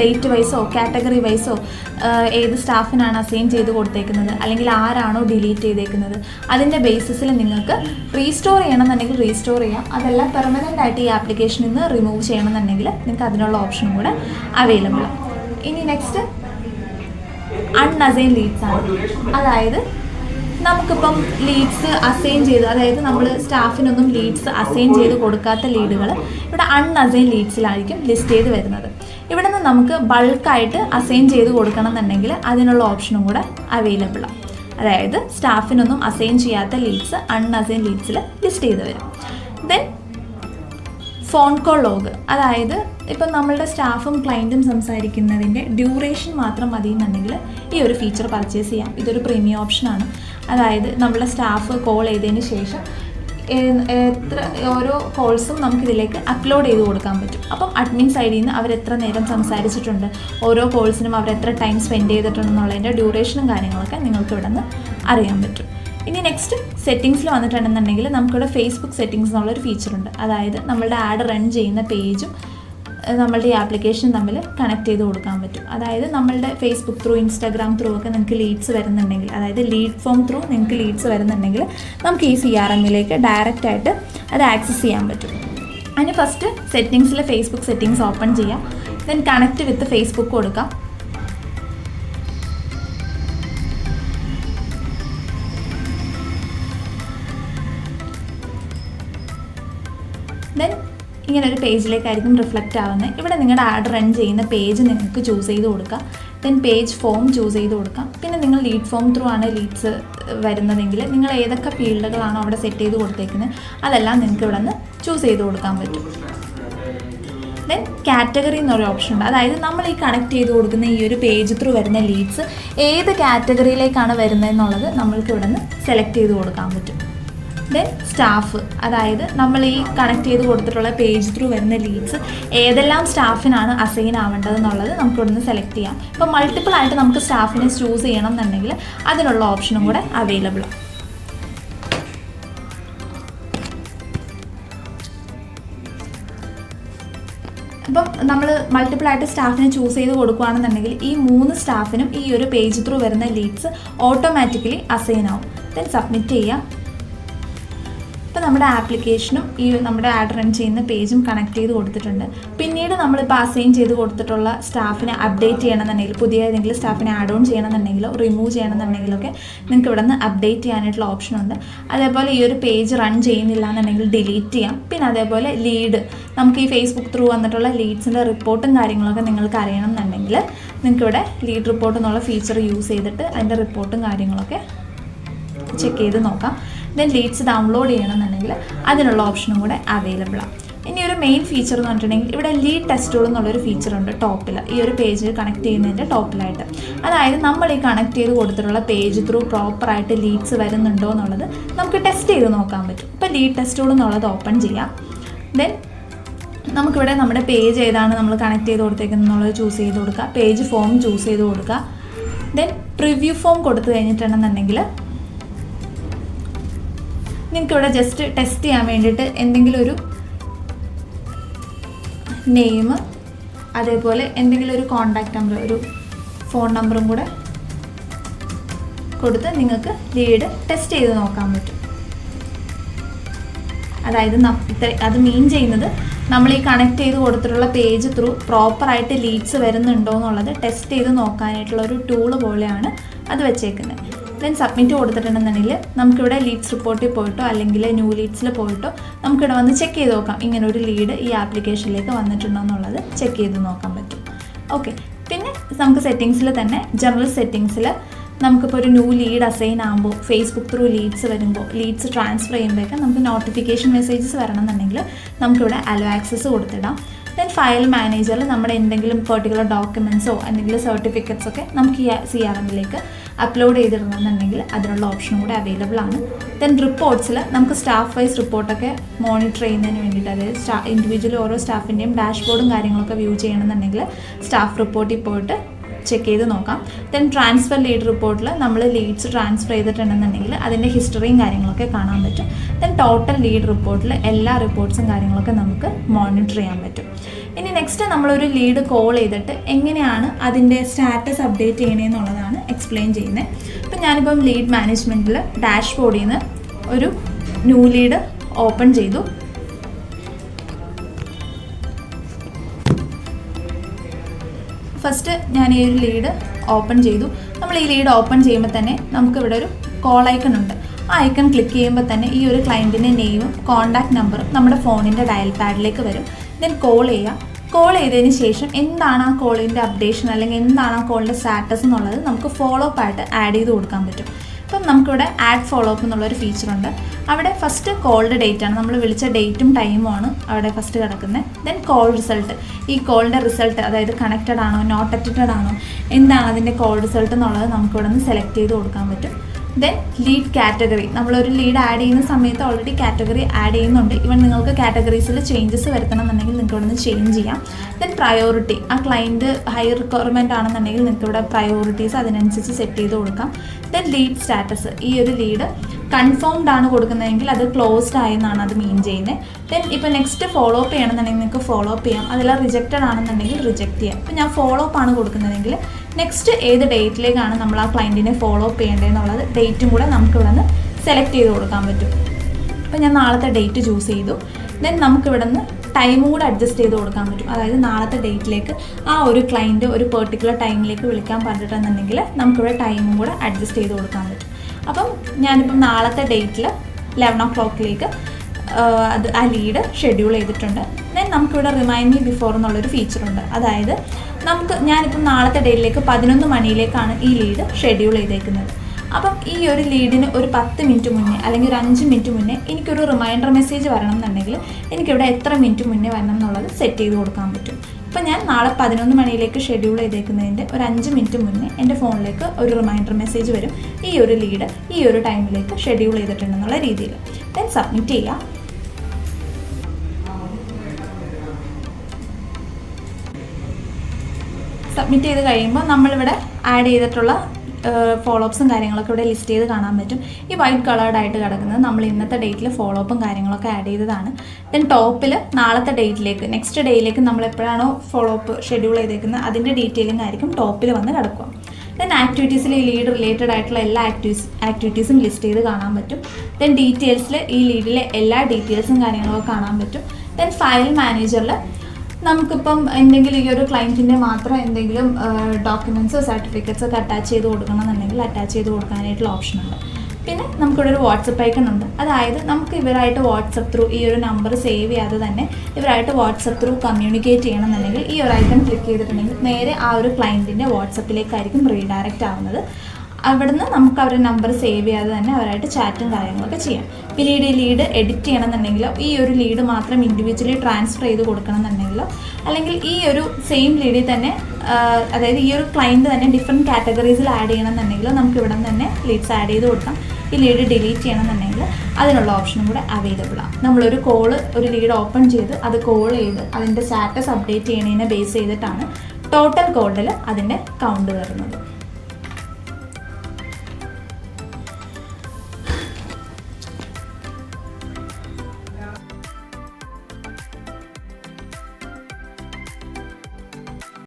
ഡേറ്റ് വൈസോ കാറ്റഗറി വൈസോ ഏത് സ്റ്റാഫിനാണ് അസൈൻ ചെയ്ത് കൊടുത്തേക്കുന്നത് അല്ലെങ്കിൽ ആരാണോ ഡിലീറ്റ് ചെയ്തേക്കുന്നത് അതിന്റെ ബേസിസിൽ നിങ്ങൾക്ക് റീസ്റ്റോർ ചെയ്യണമെന്നുണ്ടെങ്കിൽ റീസ്റ്റോർ ചെയ്യാം. അതെല്ലാം പെർമനന്റ് ആയിട്ട് ഈ ആപ്ലിക്കേഷനിൽ നിന്ന് റിമൂവ് ചെയ്യണമെന്നുണ്ടെങ്കിൽ നിങ്ങൾക്ക് അതിനുള്ള ഓപ്ഷനും കൂടെ അവൈലബിൾ ഇനി നെക്സ്റ്റ് അൺഅസൈൻ ലീഡ്സ് ആണ്. അതായത് നമുക്കിപ്പം ലീഡ്സ് അസൈൻ ചെയ്ത് അതായത് നമ്മൾ സ്റ്റാഫിനൊന്നും ലീഡ്സ് അസൈൻ ചെയ്ത് കൊടുക്കാത്ത ലീഡുകൾ ഇവിടെ അൺഅസൈൻ ലീഡ്സിലായിരിക്കും ലിസ്റ്റ് ചെയ്ത് വരുന്നത്. ഇവിടെ നിന്ന് നമുക്ക് ബൾക്കായിട്ട് അസൈൻ ചെയ്ത് കൊടുക്കണം എന്നുണ്ടെങ്കിൽ അതിനുള്ള ഓപ്ഷനും കൂടെ അവൈലബിൾ ആണ് അതായത് സ്റ്റാഫിനൊന്നും അസൈൻ ചെയ്യാത്ത ലീഡ്സ് അൺഅസൈൻ ലീഡ്സിൽ ലിസ്റ്റ് ചെയ്ത് വരും. ദെൻ ഫോൺ കോൾ ലോഗ് അതായത് ഇപ്പം നമ്മളുടെ സ്റ്റാഫും ക്ലയന്റും സംസാരിക്കുന്നതിന്റെ ഡ്യൂറേഷൻ മാത്രം മതി എന്നുണ്ടെങ്കിൽ ഈ ഒരു ഫീച്ചർ പർച്ചേസ് ചെയ്യാം. ഇതൊരു പ്രീമിയം ഓപ്ഷനാണ് അതായത് നമ്മളുടെ സ്റ്റാഫ് കോൾ ചെയ്തതിന് ശേഷം എത്ര ഓരോ കോൾസും നമുക്കിതിലേക്ക് അപ്ലോഡ് ചെയ്ത് കൊടുക്കാൻ പറ്റും. അപ്പം അഡ്മിൻ സൈഡിൽ നിന്ന് അവർ എത്ര നേരം സംസാരിച്ചിട്ടുണ്ട് ഓരോ കോൾസിനും അവർ എത്ര ടൈം സ്പെൻഡ് ചെയ്തിട്ടുണ്ടെന്നുള്ളതിന്റെ ഡ്യൂറേഷനും കാര്യങ്ങളൊക്കെ നിങ്ങൾക്ക് ഇവിടെ നിന്ന് അറിയാൻ പറ്റും. ഇനി നെക്സ്റ്റ് സെറ്റിങ്സിൽ വന്നിട്ടുണ്ടെന്നുണ്ടെങ്കിൽ നമുക്കിവിടെ ഫേസ്ബുക്ക് സെറ്റിങ്സ് എന്നുള്ളൊരു ഫീച്ചറുണ്ട് അതായത് നമ്മളുടെ ആഡ് റൺ ചെയ്യുന്ന പേജും നമ്മളുടെ ഈ ആപ്ലിക്കേഷൻ തമ്മിൽ കണക്ട് ചെയ്ത് കൊടുക്കാൻ പറ്റും. അതായത് നമ്മളുടെ ഫേസ്ബുക്ക് ത്രൂ ഇൻസ്റ്റാഗ്രാം ത്രൂ ഒക്കെ നിങ്ങൾക്ക് ലീഡ്സ് വരുന്നുണ്ടെങ്കിൽ അതായത് ലീഡ് ഫോം ത്രൂ നിങ്ങൾക്ക് ലീഡ്സ് വരുന്നുണ്ടെങ്കിൽ നമുക്ക് ഈ സി ആർ എമ്മിലേക്ക് ഡയറക്റ്റ് ആയിട്ട് അത് ആക്സസ് ചെയ്യാൻ പറ്റും. അതിന് ഫസ്റ്റ് സെറ്റിങ്സിലെ ഫേസ്ബുക്ക് സെറ്റിങ്സ് ഓപ്പൺ ചെയ്യാം. ദെൻ കണക്ട് വിത്ത് ഫേസ്ബുക്ക് കൊടുക്കാം. ദെൻ ഇങ്ങനെ ഒരു പേജിലേക്കായിരിക്കും റിഫ്ലക്റ്റ് ആവുന്നത് ഇവിടെ നിങ്ങളുടെ ആഡ് റൺ ചെയ്യുന്ന പേജ് നിങ്ങൾക്ക് ചൂസ് ചെയ്ത് കൊടുക്കാം. ദെൻ പേജ് ഫോം ചൂസ് ചെയ്ത് കൊടുക്കാം. പിന്നെ നിങ്ങൾ ലീഡ് ഫോം ത്രൂ ആണ് ലീഡ്സ് വരുന്നതെങ്കിൽ നിങ്ങൾ ഏതൊക്കെ ഫീൽഡുകളാണോ അവിടെ സെറ്റ് ചെയ്ത് കൊടുത്തേക്കുന്നത് അതെല്ലാം നിങ്ങൾക്ക് ഇവിടെ നിന്ന് ചൂസ് ചെയ്ത് കൊടുക്കാൻ പറ്റും. ദെൻ കാറ്റഗറി എന്നൊരു ഓപ്ഷൻ ഉണ്ട്. അതായത് നമ്മൾ ഈ കണക്ട് ചെയ്ത് കൊടുക്കുന്ന ഈ ഒരു പേജ് ത്രൂ വരുന്ന ലീഡ്സ് ഏത് കാറ്റഗറിയിലേക്കാണ് വരുന്നതെന്നുള്ളത് നമ്മൾക്ക് ഇവിടെ നിന്ന് സെലക്ട് ചെയ്ത് കൊടുക്കാൻ പറ്റും. ദെൻ സ്റ്റാഫ് അതായത് നമ്മൾ ഈ കണക്ട് ചെയ്ത് കൊടുത്തിട്ടുള്ള പേജ് ത്രൂ വരുന്ന ലീഡ്സ് ഏതെല്ലാം സ്റ്റാഫിനാണ് അസൈൻ ആവേണ്ടത് എന്നുള്ളത് നമുക്ക് സെലക്ട് ചെയ്യാം. ഇപ്പോൾ മൾട്ടിപ്പിൾ ആയിട്ട് നമുക്ക് സ്റ്റാഫിനെ ചൂസ് ചെയ്യണം എന്നുണ്ടെങ്കിൽ അതിനുള്ള ഓപ്ഷനും കൂടെ അവൈലബിൾ ആണ്. അപ്പം നമ്മൾ മൾട്ടിപ്പിൾ ആയിട്ട് സ്റ്റാഫിനെ ചൂസ് ചെയ്ത് കൊടുക്കുകയാണെന്നുണ്ടെങ്കിൽ ഈ മൂന്ന് സ്റ്റാഫിനും ഈ ഒരു പേജ് ത്രൂ വരുന്ന ലീഡ്സ് ഓട്ടോമാറ്റിക്കലി അസൈൻ ആവും. ദെൻ സബ്മിറ്റ് ചെയ്യുക ഇപ്പം നമ്മുടെ ആപ്ലിക്കേഷനും ഈ നമ്മുടെ ആഡ് റൺ ചെയ്യുന്ന പേജും കണക്ട് ചെയ്ത് കൊടുത്തിട്ടുണ്ട്. പിന്നീട് നമ്മളിപ്പോൾ അസൈൻ ചെയ്ത് കൊടുത്തിട്ടുള്ള സ്റ്റാഫിനെ അപ്ഡേറ്റ് ചെയ്യണമെന്നുണ്ടെങ്കിൽ പുതിയ ഏതെങ്കിലും സ്റ്റാഫിനെ ആഡ് ഓൺ ചെയ്യണമെന്നുണ്ടെങ്കിലോ റിമൂവ് ചെയ്യണമെന്നുണ്ടെങ്കിലൊക്കെ നിങ്ങൾക്ക് ഇവിടെ നിന്ന് അപ്ഡേറ്റ് ചെയ്യാനായിട്ടുള്ള ഓപ്ഷനുണ്ട് അതേപോലെ ഈ ഒരു പേജ് റൺ ചെയ്യുന്നില്ല എന്നുണ്ടെങ്കിൽ ഡിലീറ്റ് ചെയ്യാം. പിന്നെ അതേപോലെ ലീഡ് നമുക്ക് ഈ ഫേസ്ബുക്ക് ത്രൂ വന്നിട്ടുള്ള ലീഡ്സിന്റെ റിപ്പോർട്ടും കാര്യങ്ങളൊക്കെ നിങ്ങൾക്ക് അറിയണം എന്നുണ്ടെങ്കിൽ നിങ്ങൾക്കിവിടെ ലീഡ് റിപ്പോർട്ട് എന്നുള്ള ഫീച്ചർ യൂസ് ചെയ്തിട്ട് അതിന്റെ റിപ്പോർട്ടും കാര്യങ്ങളൊക്കെ ചെക്ക് ചെയ്ത് നോക്കാം. ദെൻ ഡേറ്റ്സ് ഡൗൺലോഡ് ചെയ്യണമെന്നുണ്ടെങ്കിൽ അതിനുള്ള ഓപ്ഷനും കൂടെ അവൈലബിൾ ആണ് ഇനി ഒരു മെയിൻ ഫീച്ചർ എന്ന് പറഞ്ഞിട്ടുണ്ടെങ്കിൽ ഇവിടെ ലീഡ് ടെസ്റ്റുകൾ എന്നുള്ളൊരു ഫീച്ചർ ഉണ്ട് ടോപ്പിൽ ഈ ഒരു പേജ് കണക്ട് ചെയ്യുന്നതിന്റെ ടോപ്പിലായിട്ട് അതായത് നമ്മൾ ഈ കണക്ട് ചെയ്ത് കൊടുത്തിട്ടുള്ള പേജ് ത്രൂ പ്രോപ്പറായിട്ട് ലീഡ്സ് വരുന്നുണ്ടോ എന്നുള്ളത് നമുക്ക് ടെസ്റ്റ് ചെയ്ത് നോക്കാൻ പറ്റും. ഇപ്പോൾ ലീഡ് ടെസ്റ്റുകൾ എന്നുള്ളത് ഓപ്പൺ ചെയ്യാം. ദെൻ നമുക്കിവിടെ നമ്മുടെ പേജ് ഏതാണ് നമ്മൾ കണക്ട് ചെയ്ത് കൊടുത്തേക്കുന്നത് എന്നുള്ളത് ചൂസ് ചെയ്ത് കൊടുക്കുക. പേജ് ഫോം ചൂസ് ചെയ്ത് കൊടുക്കുക. ദെൻ പ്രിവ്യൂ ഫോം കൊടുത്തു കഴിഞ്ഞിട്ടുണ്ടെന്നുണ്ടെങ്കിൽ നിങ്ങൾക്ക് ഇവിടെ ജസ്റ്റ് ടെസ്റ്റ് ചെയ്യാൻ വേണ്ടിയിട്ട് എന്തെങ്കിലും ഒരു നെയിം അതേപോലെ എന്തെങ്കിലും ഒരു കോണ്ടാക്ട് നമ്പർ ഒരു ഫോൺ നമ്പറും കൂടെ കൊടുത്ത് നിങ്ങൾക്ക് ലീഡ് ടെസ്റ്റ് ചെയ്ത് നോക്കാൻ പറ്റും. അതായത് അത് മീൻ ചെയ്യുന്നത് നമ്മൾ ഈ കണക്ട് ചെയ്ത് കൊടുത്തിട്ടുള്ള പേജ് ത്രൂ പ്രോപ്പറായിട്ട് ലീഡ്സ് വരുന്നുണ്ടോ എന്നുള്ളത് ടെസ്റ്റ് ചെയ്ത് നോക്കാനായിട്ടുള്ള ഒരു ടൂൾ പോലെയാണ് അത് വെച്ചേക്കുന്നത് ദെൻ സബ്മിറ്റ് കൊടുത്തിട്ടുണ്ടെന്നുണ്ടെങ്കിൽ നമുക്കിവിടെ ലീഡ്സ് റിപ്പോർട്ടിൽ പോയിട്ടോ അല്ലെങ്കിൽ ന്യൂ ലീഡ്സിൽ പോയിട്ടോ നമുക്കിവിടെ വന്ന് ചെക്ക് ചെയ്ത് നോക്കാം. ഇങ്ങനെ ഒരു ലീഡ് ഈ ആപ്ലിക്കേഷനിലേക്ക് വന്നിട്ടുണ്ടോ എന്നുള്ളത് ചെക്ക് ചെയ്ത് നോക്കാൻ പറ്റും. ഓക്കെ പിന്നെ നമുക്ക് സെറ്റിങ്സിൽ തന്നെ ജനറൽ സെറ്റിങ്സിൽ നമുക്കിപ്പോൾ ഒരു ന്യൂ ലീഡ് അസൈൻ ആകുമ്പോൾ ഫേസ്ബുക്ക് ത്രൂ ലീഡ്സ് വരുമ്പോൾ ലീഡ്സ് ട്രാൻസ്ഫർ ചെയ്യുമ്പോഴൊക്കെ നമുക്ക് നോട്ടിഫിക്കേഷൻ മെസ്സേജസ് വരണം എന്നുണ്ടെങ്കിൽ നമുക്കിവിടെ അലോ ആക്സസ് കൊടുത്തിടാം. ദെൻ ഫയൽ മാനേജറിൽ നമ്മുടെ എന്തെങ്കിലും പെർട്ടിക്കുലർ ഡോക്യുമെൻസോ എന്തെങ്കിലും സർട്ടിഫിക്കറ്റ്സ് ഒക്കെ നമുക്ക് ഈ സി ആർ എമ്മിലേക്ക് അപ്ലോഡ് ചെയ്തിടണമെന്നുണ്ടെങ്കിൽ അതിനുള്ള ഓപ്ഷനും കൂടെ അവൈലബിൾ ആണ്. ദെൻ റിപ്പോർട്ട്സിൽ നമുക്ക് സ്റ്റാഫ് വൈസ് റിപ്പോർട്ടൊക്കെ മോണിറ്റർ ചെയ്യുന്നതിന് വേണ്ടിയിട്ട് അതായത് സ്റ്റാ ഇൻഡിവിജ്വൽ ഓരോ സ്റ്റാഫിന്റെയും ഡാഷ്ബോർഡും കാര്യങ്ങളൊക്കെ വ്യൂ ചെയ്യണമെന്നുണ്ടെങ്കിൽ സ്റ്റാഫ് റിപ്പോർട്ടിൽ പോയിട്ട് ചെക്ക് ചെയ്ത് നോക്കാം. ദെൻ ട്രാൻസ്ഫർ ലീഡ് റിപ്പോർട്ടിൽ നമ്മൾ ലീഡ്സ് ട്രാൻസ്ഫർ ചെയ്തിട്ടുണ്ടെന്നുണ്ടെങ്കിൽ അതിന്റെ ഹിസ്റ്ററിയും കാര്യങ്ങളൊക്കെ കാണാൻ പറ്റും. ദെൻ ടോട്ടൽ ലീഡ് റിപ്പോർട്ടിൽ എല്ലാ റിപ്പോർട്ട്സും കാര്യങ്ങളൊക്കെ നമുക്ക് മോണിറ്റർ ചെയ്യാൻ പറ്റും. ഇനി നെക്സ്റ്റ് നമ്മളൊരു ലീഡ് കോൾ ചെയ്തിട്ട് എങ്ങനെയാണ് അതിന്റെ സ്റ്റാറ്റസ് അപ്ഡേറ്റ് ചെയ്യണമെന്നുള്ളതാണ് എക്സ്പ്ലെയിൻ ചെയ്യുന്നത് ഇപ്പം ഞാനിപ്പം ലീഡ് മാനേജ്മെന്റിൽ ഡാഷ് ബോർഡിൽ നിന്ന് ഒരു ന്യൂ ലീഡ് ഓപ്പൺ ചെയ്തു. ഫസ്റ്റ് ഞാൻ ഈ ഒരു ലീഡ് ഓപ്പൺ ചെയ്തു. നമ്മൾ ഈ ലീഡ് ഓപ്പൺ ചെയ്യുമ്പോൾ തന്നെ നമുക്കിവിടെ ഒരു കോൾ ഐക്കൺ ഉണ്ട്. ആ ഐക്കൺ ക്ലിക്ക് ചെയ്യുമ്പോൾ തന്നെ ഈ ഒരു ക്ലയന്റിന്റെ നെയിമും കോൺടാക്ട് നമ്പറും നമ്മുടെ ഫോണിന്റെ ഡയൽ പാഡിലേക്ക് വരും. ദെൻ കോൾ ചെയ്യുക കോൾ ചെയ്തതിന് ശേഷം എന്താണ് ആ കോളിന്റെ അപ്ഡേഷൻ അല്ലെങ്കിൽ എന്താണ് ആ കോളിന്റെ സ്റ്റാറ്റസ് എന്നുള്ളത് നമുക്ക് ഫോളോ അപ്പ് ആയിട്ട് ആഡ് ചെയ്ത് കൊടുക്കാൻ പറ്റും. ഇപ്പം നമുക്കിവിടെ ആഡ് ഫോളോ അപ്പ് എന്നുള്ളൊരു ഫീച്ചറുണ്ട് അവിടെ ഫസ്റ്റ് കോൾഡ് ഡേറ്റ് ആണ്. നമ്മൾ വിളിച്ച ഡേറ്റും ടൈമും ആണ് അവിടെ ഫസ്റ്റ് കിടക്കുന്നത് ദെൻ കോൾ റിസൾട്ട് ഈ കോളിന്റെ റിസൾട്ട് അതായത് കണക്റ്റഡ് ആണോ നോട്ട് അറ്റൻഡ് ആണോ എന്താണ് അതിന്റെ കോൾ റിസൾട്ട് എന്നുള്ളത് നമുക്കിവിടെ നിന്ന് സെലക്ട് ചെയ്ത് കൊടുക്കാൻ പറ്റും. Then lead category. നമ്മളൊരു ലീഡ് ആഡ് ചെയ്യുന്ന സമയത്ത് ഓൾറെഡി കാറ്റഗറി ആഡ് ചെയ്യുന്നുണ്ട്. ഇവൻ നിങ്ങൾക്ക് കാറ്റഗറീസിൽ ചേഞ്ചസ് വരുത്തണമെന്നുണ്ടെങ്കിൽ നിങ്ങൾക്ക് ഇവിടെ നിന്ന് ചേഞ്ച് ചെയ്യാം. ദെൻ പ്രയോറിറ്റി ആ ക്ലയന്റ് ഹൈ റിക്വയർമെന്റ് ആണെന്നുണ്ടെങ്കിൽ നിങ്ങൾക്ക് ഇവിടെ പ്രയോറിറ്റീസ് അതിനനുസരിച്ച് സെറ്റ് ചെയ്ത് കൊടുക്കാം. ദെൻ ലീഡ് സ്റ്റാറ്റസ് ഈ ഒരു ലീഡ് കൺഫേംഡ് ആണ് കൊടുക്കുന്നതെങ്കിൽ അത് ക്ലോസ്ഡ് ആയെന്നാണ് അത് മീൻ ചെയ്യുന്നത് ദെൻ ഇപ്പോൾ നെക്സ്റ്റ് ഫോളോ അപ്പ് ചെയ്യണമെന്നുണ്ടെങ്കിൽ നിങ്ങൾക്ക് ഫോളോ അപ്പ് ചെയ്യാം. അതെല്ലാം റിജക്റ്റഡ് ആണെന്നുണ്ടെങ്കിൽ റിജക്റ്റ് ചെയ്യാം. ഇപ്പോൾ ഞാൻ ഫോളോ അപ്പ് ആണ് കൊടുക്കുന്നതെങ്കിൽ നെക്സ്റ്റ് ഏത് ഡേറ്റിലേക്കാണ് നമ്മൾ ആ ക്ലയന്റിനെ ഫോളോ അപ്പ് ചെയ്യേണ്ടതെന്നുള്ളത് ഡേറ്റും കൂടെ നമുക്ക് ഇവിടെ നിന്ന് സെലക്ട് ചെയ്ത് കൊടുക്കാൻ പറ്റും. അപ്പോൾ ഞാൻ നാളത്തെ ഡേറ്റ് ചൂസ് ചെയ്തു. ദെൻ നമുക്ക് ഇവിടെ നിന്ന് ടൈമും കൂടെ അഡ്ജസ്റ്റ് ചെയ്ത് കൊടുക്കാൻ പറ്റും. അതായത് നാളത്തെ ഡേറ്റിലേക്ക് ആ ഒരു ക്ലയന്റ് ഒരു പെർട്ടിക്കുലർ ടൈമിലേക്ക് വിളിക്കാൻ പറഞ്ഞിട്ടുണ്ടെങ്കിൽ നമുക്കിവിടെ ടൈമും കൂടെ അഡ്ജസ്റ്റ് ചെയ്ത് കൊടുക്കാൻ പറ്റും. അപ്പം ഞാനിപ്പം നാളത്തെ ഡേറ്റിൽ ലെവൻ ഓ ക്ലോക്കിലേക്ക് അത് ആ ലീഡ് ഷെഡ്യൂൾ ചെയ്തിട്ടുണ്ട്. ദെൻ നമുക്കിവിടെ റിമൈൻഡ് മീ ബിഫോർ എന്നുള്ളൊരു ഫീച്ചറുണ്ട് അതായത് നമുക്ക് ഞാനിപ്പം നാളത്തെ ഡേറ്റിലേക്ക് പതിനൊന്ന് മണിയിലേക്കാണ് ഈ ലീഡ് ഷെഡ്യൂൾ ചെയ്തേക്കുന്നത്. അപ്പം ഈ ഒരു ലീഡിന് ഒരു പത്ത് മിനിറ്റ് മുന്നേ അല്ലെങ്കിൽ ഒരു അഞ്ച് മിനിറ്റ് മുന്നേ എനിക്കൊരു റിമൈൻഡർ മെസ്സേജ് വരണം എന്നുണ്ടെങ്കിൽ എനിക്കിവിടെ എത്ര മിനിറ്റ് മുന്നേ വരണം എന്നുള്ളത് സെറ്റ് ചെയ്ത് കൊടുക്കാൻ പറ്റും. ഇപ്പം ഞാൻ നാളെ പതിനൊന്ന് മണിയിലേക്ക് ഷെഡ്യൂൾ ചെയ്തേക്കുന്നതിന്റെ ഒരു അഞ്ച് മിനിറ്റ് മുന്നേ എന്റെ ഫോണിലേക്ക് ഒരു റിമൈൻഡർ മെസ്സേജ് വരും. ഈ ഒരു ലീഡ് ഈ ഒരു ടൈമിലേക്ക് ഷെഡ്യൂൾ ചെയ്തിട്ടുണ്ടെന്നുള്ള രീതിയിൽ. ദെൻ സബ്മിറ്റ് ചെയ്യാം. സബ്മിറ്റ് ചെയ്ത് കഴിയുമ്പോൾ നമ്മളിവിടെ ആഡ് ചെയ്തിട്ടുള്ള ഫോളോപ്സും കാര്യങ്ങളൊക്കെ ഇവിടെ ലിസ്റ്റ് ചെയ്ത് കാണാൻ പറ്റും. ഈ വൈറ്റ് കളേർഡ് ആയിട്ട് കിടക്കുന്നത് നമ്മൾ ഇന്നത്തെ ഡേറ്റിൽ ഫോളോപ്പും കാര്യങ്ങളൊക്കെ ആഡ് ചെയ്തതാണ്. ദെൻ ടോപ്പിൽ നാളത്തെ ഡേറ്റിലേക്ക് നെക്സ്റ്റ് ഡേയിലേക്ക് നമ്മൾ എപ്പോഴാണോ ഫോളോപ്പ് ഷെഡ്യൂൾ ചെയ്തേക്കുന്നത് അതിന്റെ ഡീറ്റെയിലിംഗ് ആയിരിക്കും ടോപ്പിൽ വന്ന് കിടക്കുക. ദെൻ ആക്ടിവിറ്റീസിൽ ഈ ലീഡ് റിലേറ്റഡ് ആയിട്ടുള്ള എല്ലാ ആക്ടിവിസ് ആക്ടിവിറ്റീസും ലിസ്റ്റ് ചെയ്ത് കാണാൻ പറ്റും. ദെൻ ഡീറ്റെയിൽസിൽ ഈ ലീഡിലെ എല്ലാ ഡീറ്റെയിൽസും കാര്യങ്ങളൊക്കെ കാണാൻ പറ്റും. ദെൻ ഫയൽ മാനേജറിൽ നമുക്കിപ്പം എന്തെങ്കിലും ഈ ഒരു ക്ലയന്റിന്റെ മാത്രം എന്തെങ്കിലും ഡോക്യുമെന്റ്സോ സർട്ടിഫിക്കറ്റ്സോ ഒക്കെ അറ്റാച്ച് ചെയ്ത് കൊടുക്കണം എന്നുണ്ടെങ്കിൽ അറ്റാച്ച് ചെയ്ത് കൊടുക്കാനായിട്ടുള്ള ഓപ്ഷൻ ഉണ്ട്. പിന്നെ നമുക്കിവിടെ ഒരു വാട്സപ്പ് ഐക്കൺ ഉണ്ട്. അതായത് നമുക്ക് ഇവരായിട്ട് വാട്സപ്പ് ത്രൂ ഈ ഒരു നമ്പർ സേവ് ചെയ്യാതെ തന്നെ ഇവരായിട്ട് വാട്സപ്പ് ത്രൂ കമ്മ്യൂണിക്കേറ്റ് ചെയ്യണമെന്നുണ്ടെങ്കിൽ ഈ ഒരു ഐക്കൺ ക്ലിക്ക് ചെയ്തിട്ടുണ്ടെങ്കിൽ നേരെ ആ ഒരു ക്ലയന്റിന്റെ വാട്സപ്പിലേക്കായിരിക്കും റീഡയറക്റ്റ് ആവുന്നത്. അവിടുന്ന് നമുക്ക് അവരുടെ നമ്പർ സേവ് ചെയ്യാതെ തന്നെ അവരായിട്ട് ചാറ്റും കാര്യങ്ങളൊക്കെ ചെയ്യാം. പിന്നീട് ഈ ലീഡ് എഡിറ്റ് ചെയ്യണമെന്നുണ്ടെങ്കിലോ ഈ ഒരു ലീഡ് മാത്രം ഇൻഡിവിജ്വലി ട്രാൻസ്ഫർ ചെയ്ത് കൊടുക്കണമെന്നുണ്ടെങ്കിലോ അല്ലെങ്കിൽ ഈ ഒരു സെയിം ലീഡിൽ തന്നെ അതായത് ഈ ഒരു ക്ലയന്റ് തന്നെ ഡിഫറെന്റ് കാറ്റഗറീസിൽ ആഡ് ചെയ്യണമെന്നുണ്ടെങ്കിലോ നമുക്ക് ഇവിടെ നിന്ന് തന്നെ ലീഡ്സ് ആഡ് ചെയ്ത് കൊടുക്കാം. ഈ ലീഡ് ഡിലീറ്റ് ചെയ്യണമെന്നുണ്ടെങ്കിൽ അതിനുള്ള ഓപ്ഷനും കൂടെ അവൈലബിൾ ആണ് നമ്മളൊരു കോൾ ഒരു ലീഡ് ഓപ്പൺ ചെയ്ത് അത് കോൾ ചെയ്ത് അതിന്റെ സ്റ്റാറ്റസ് അപ്ഡേറ്റ് ചെയ്യണതിനെ ബേസ് ചെയ്തിട്ടാണ് ടോട്ടൽ കോളിൽ അതിന്റെ കൗണ്ട് വരുന്നത്.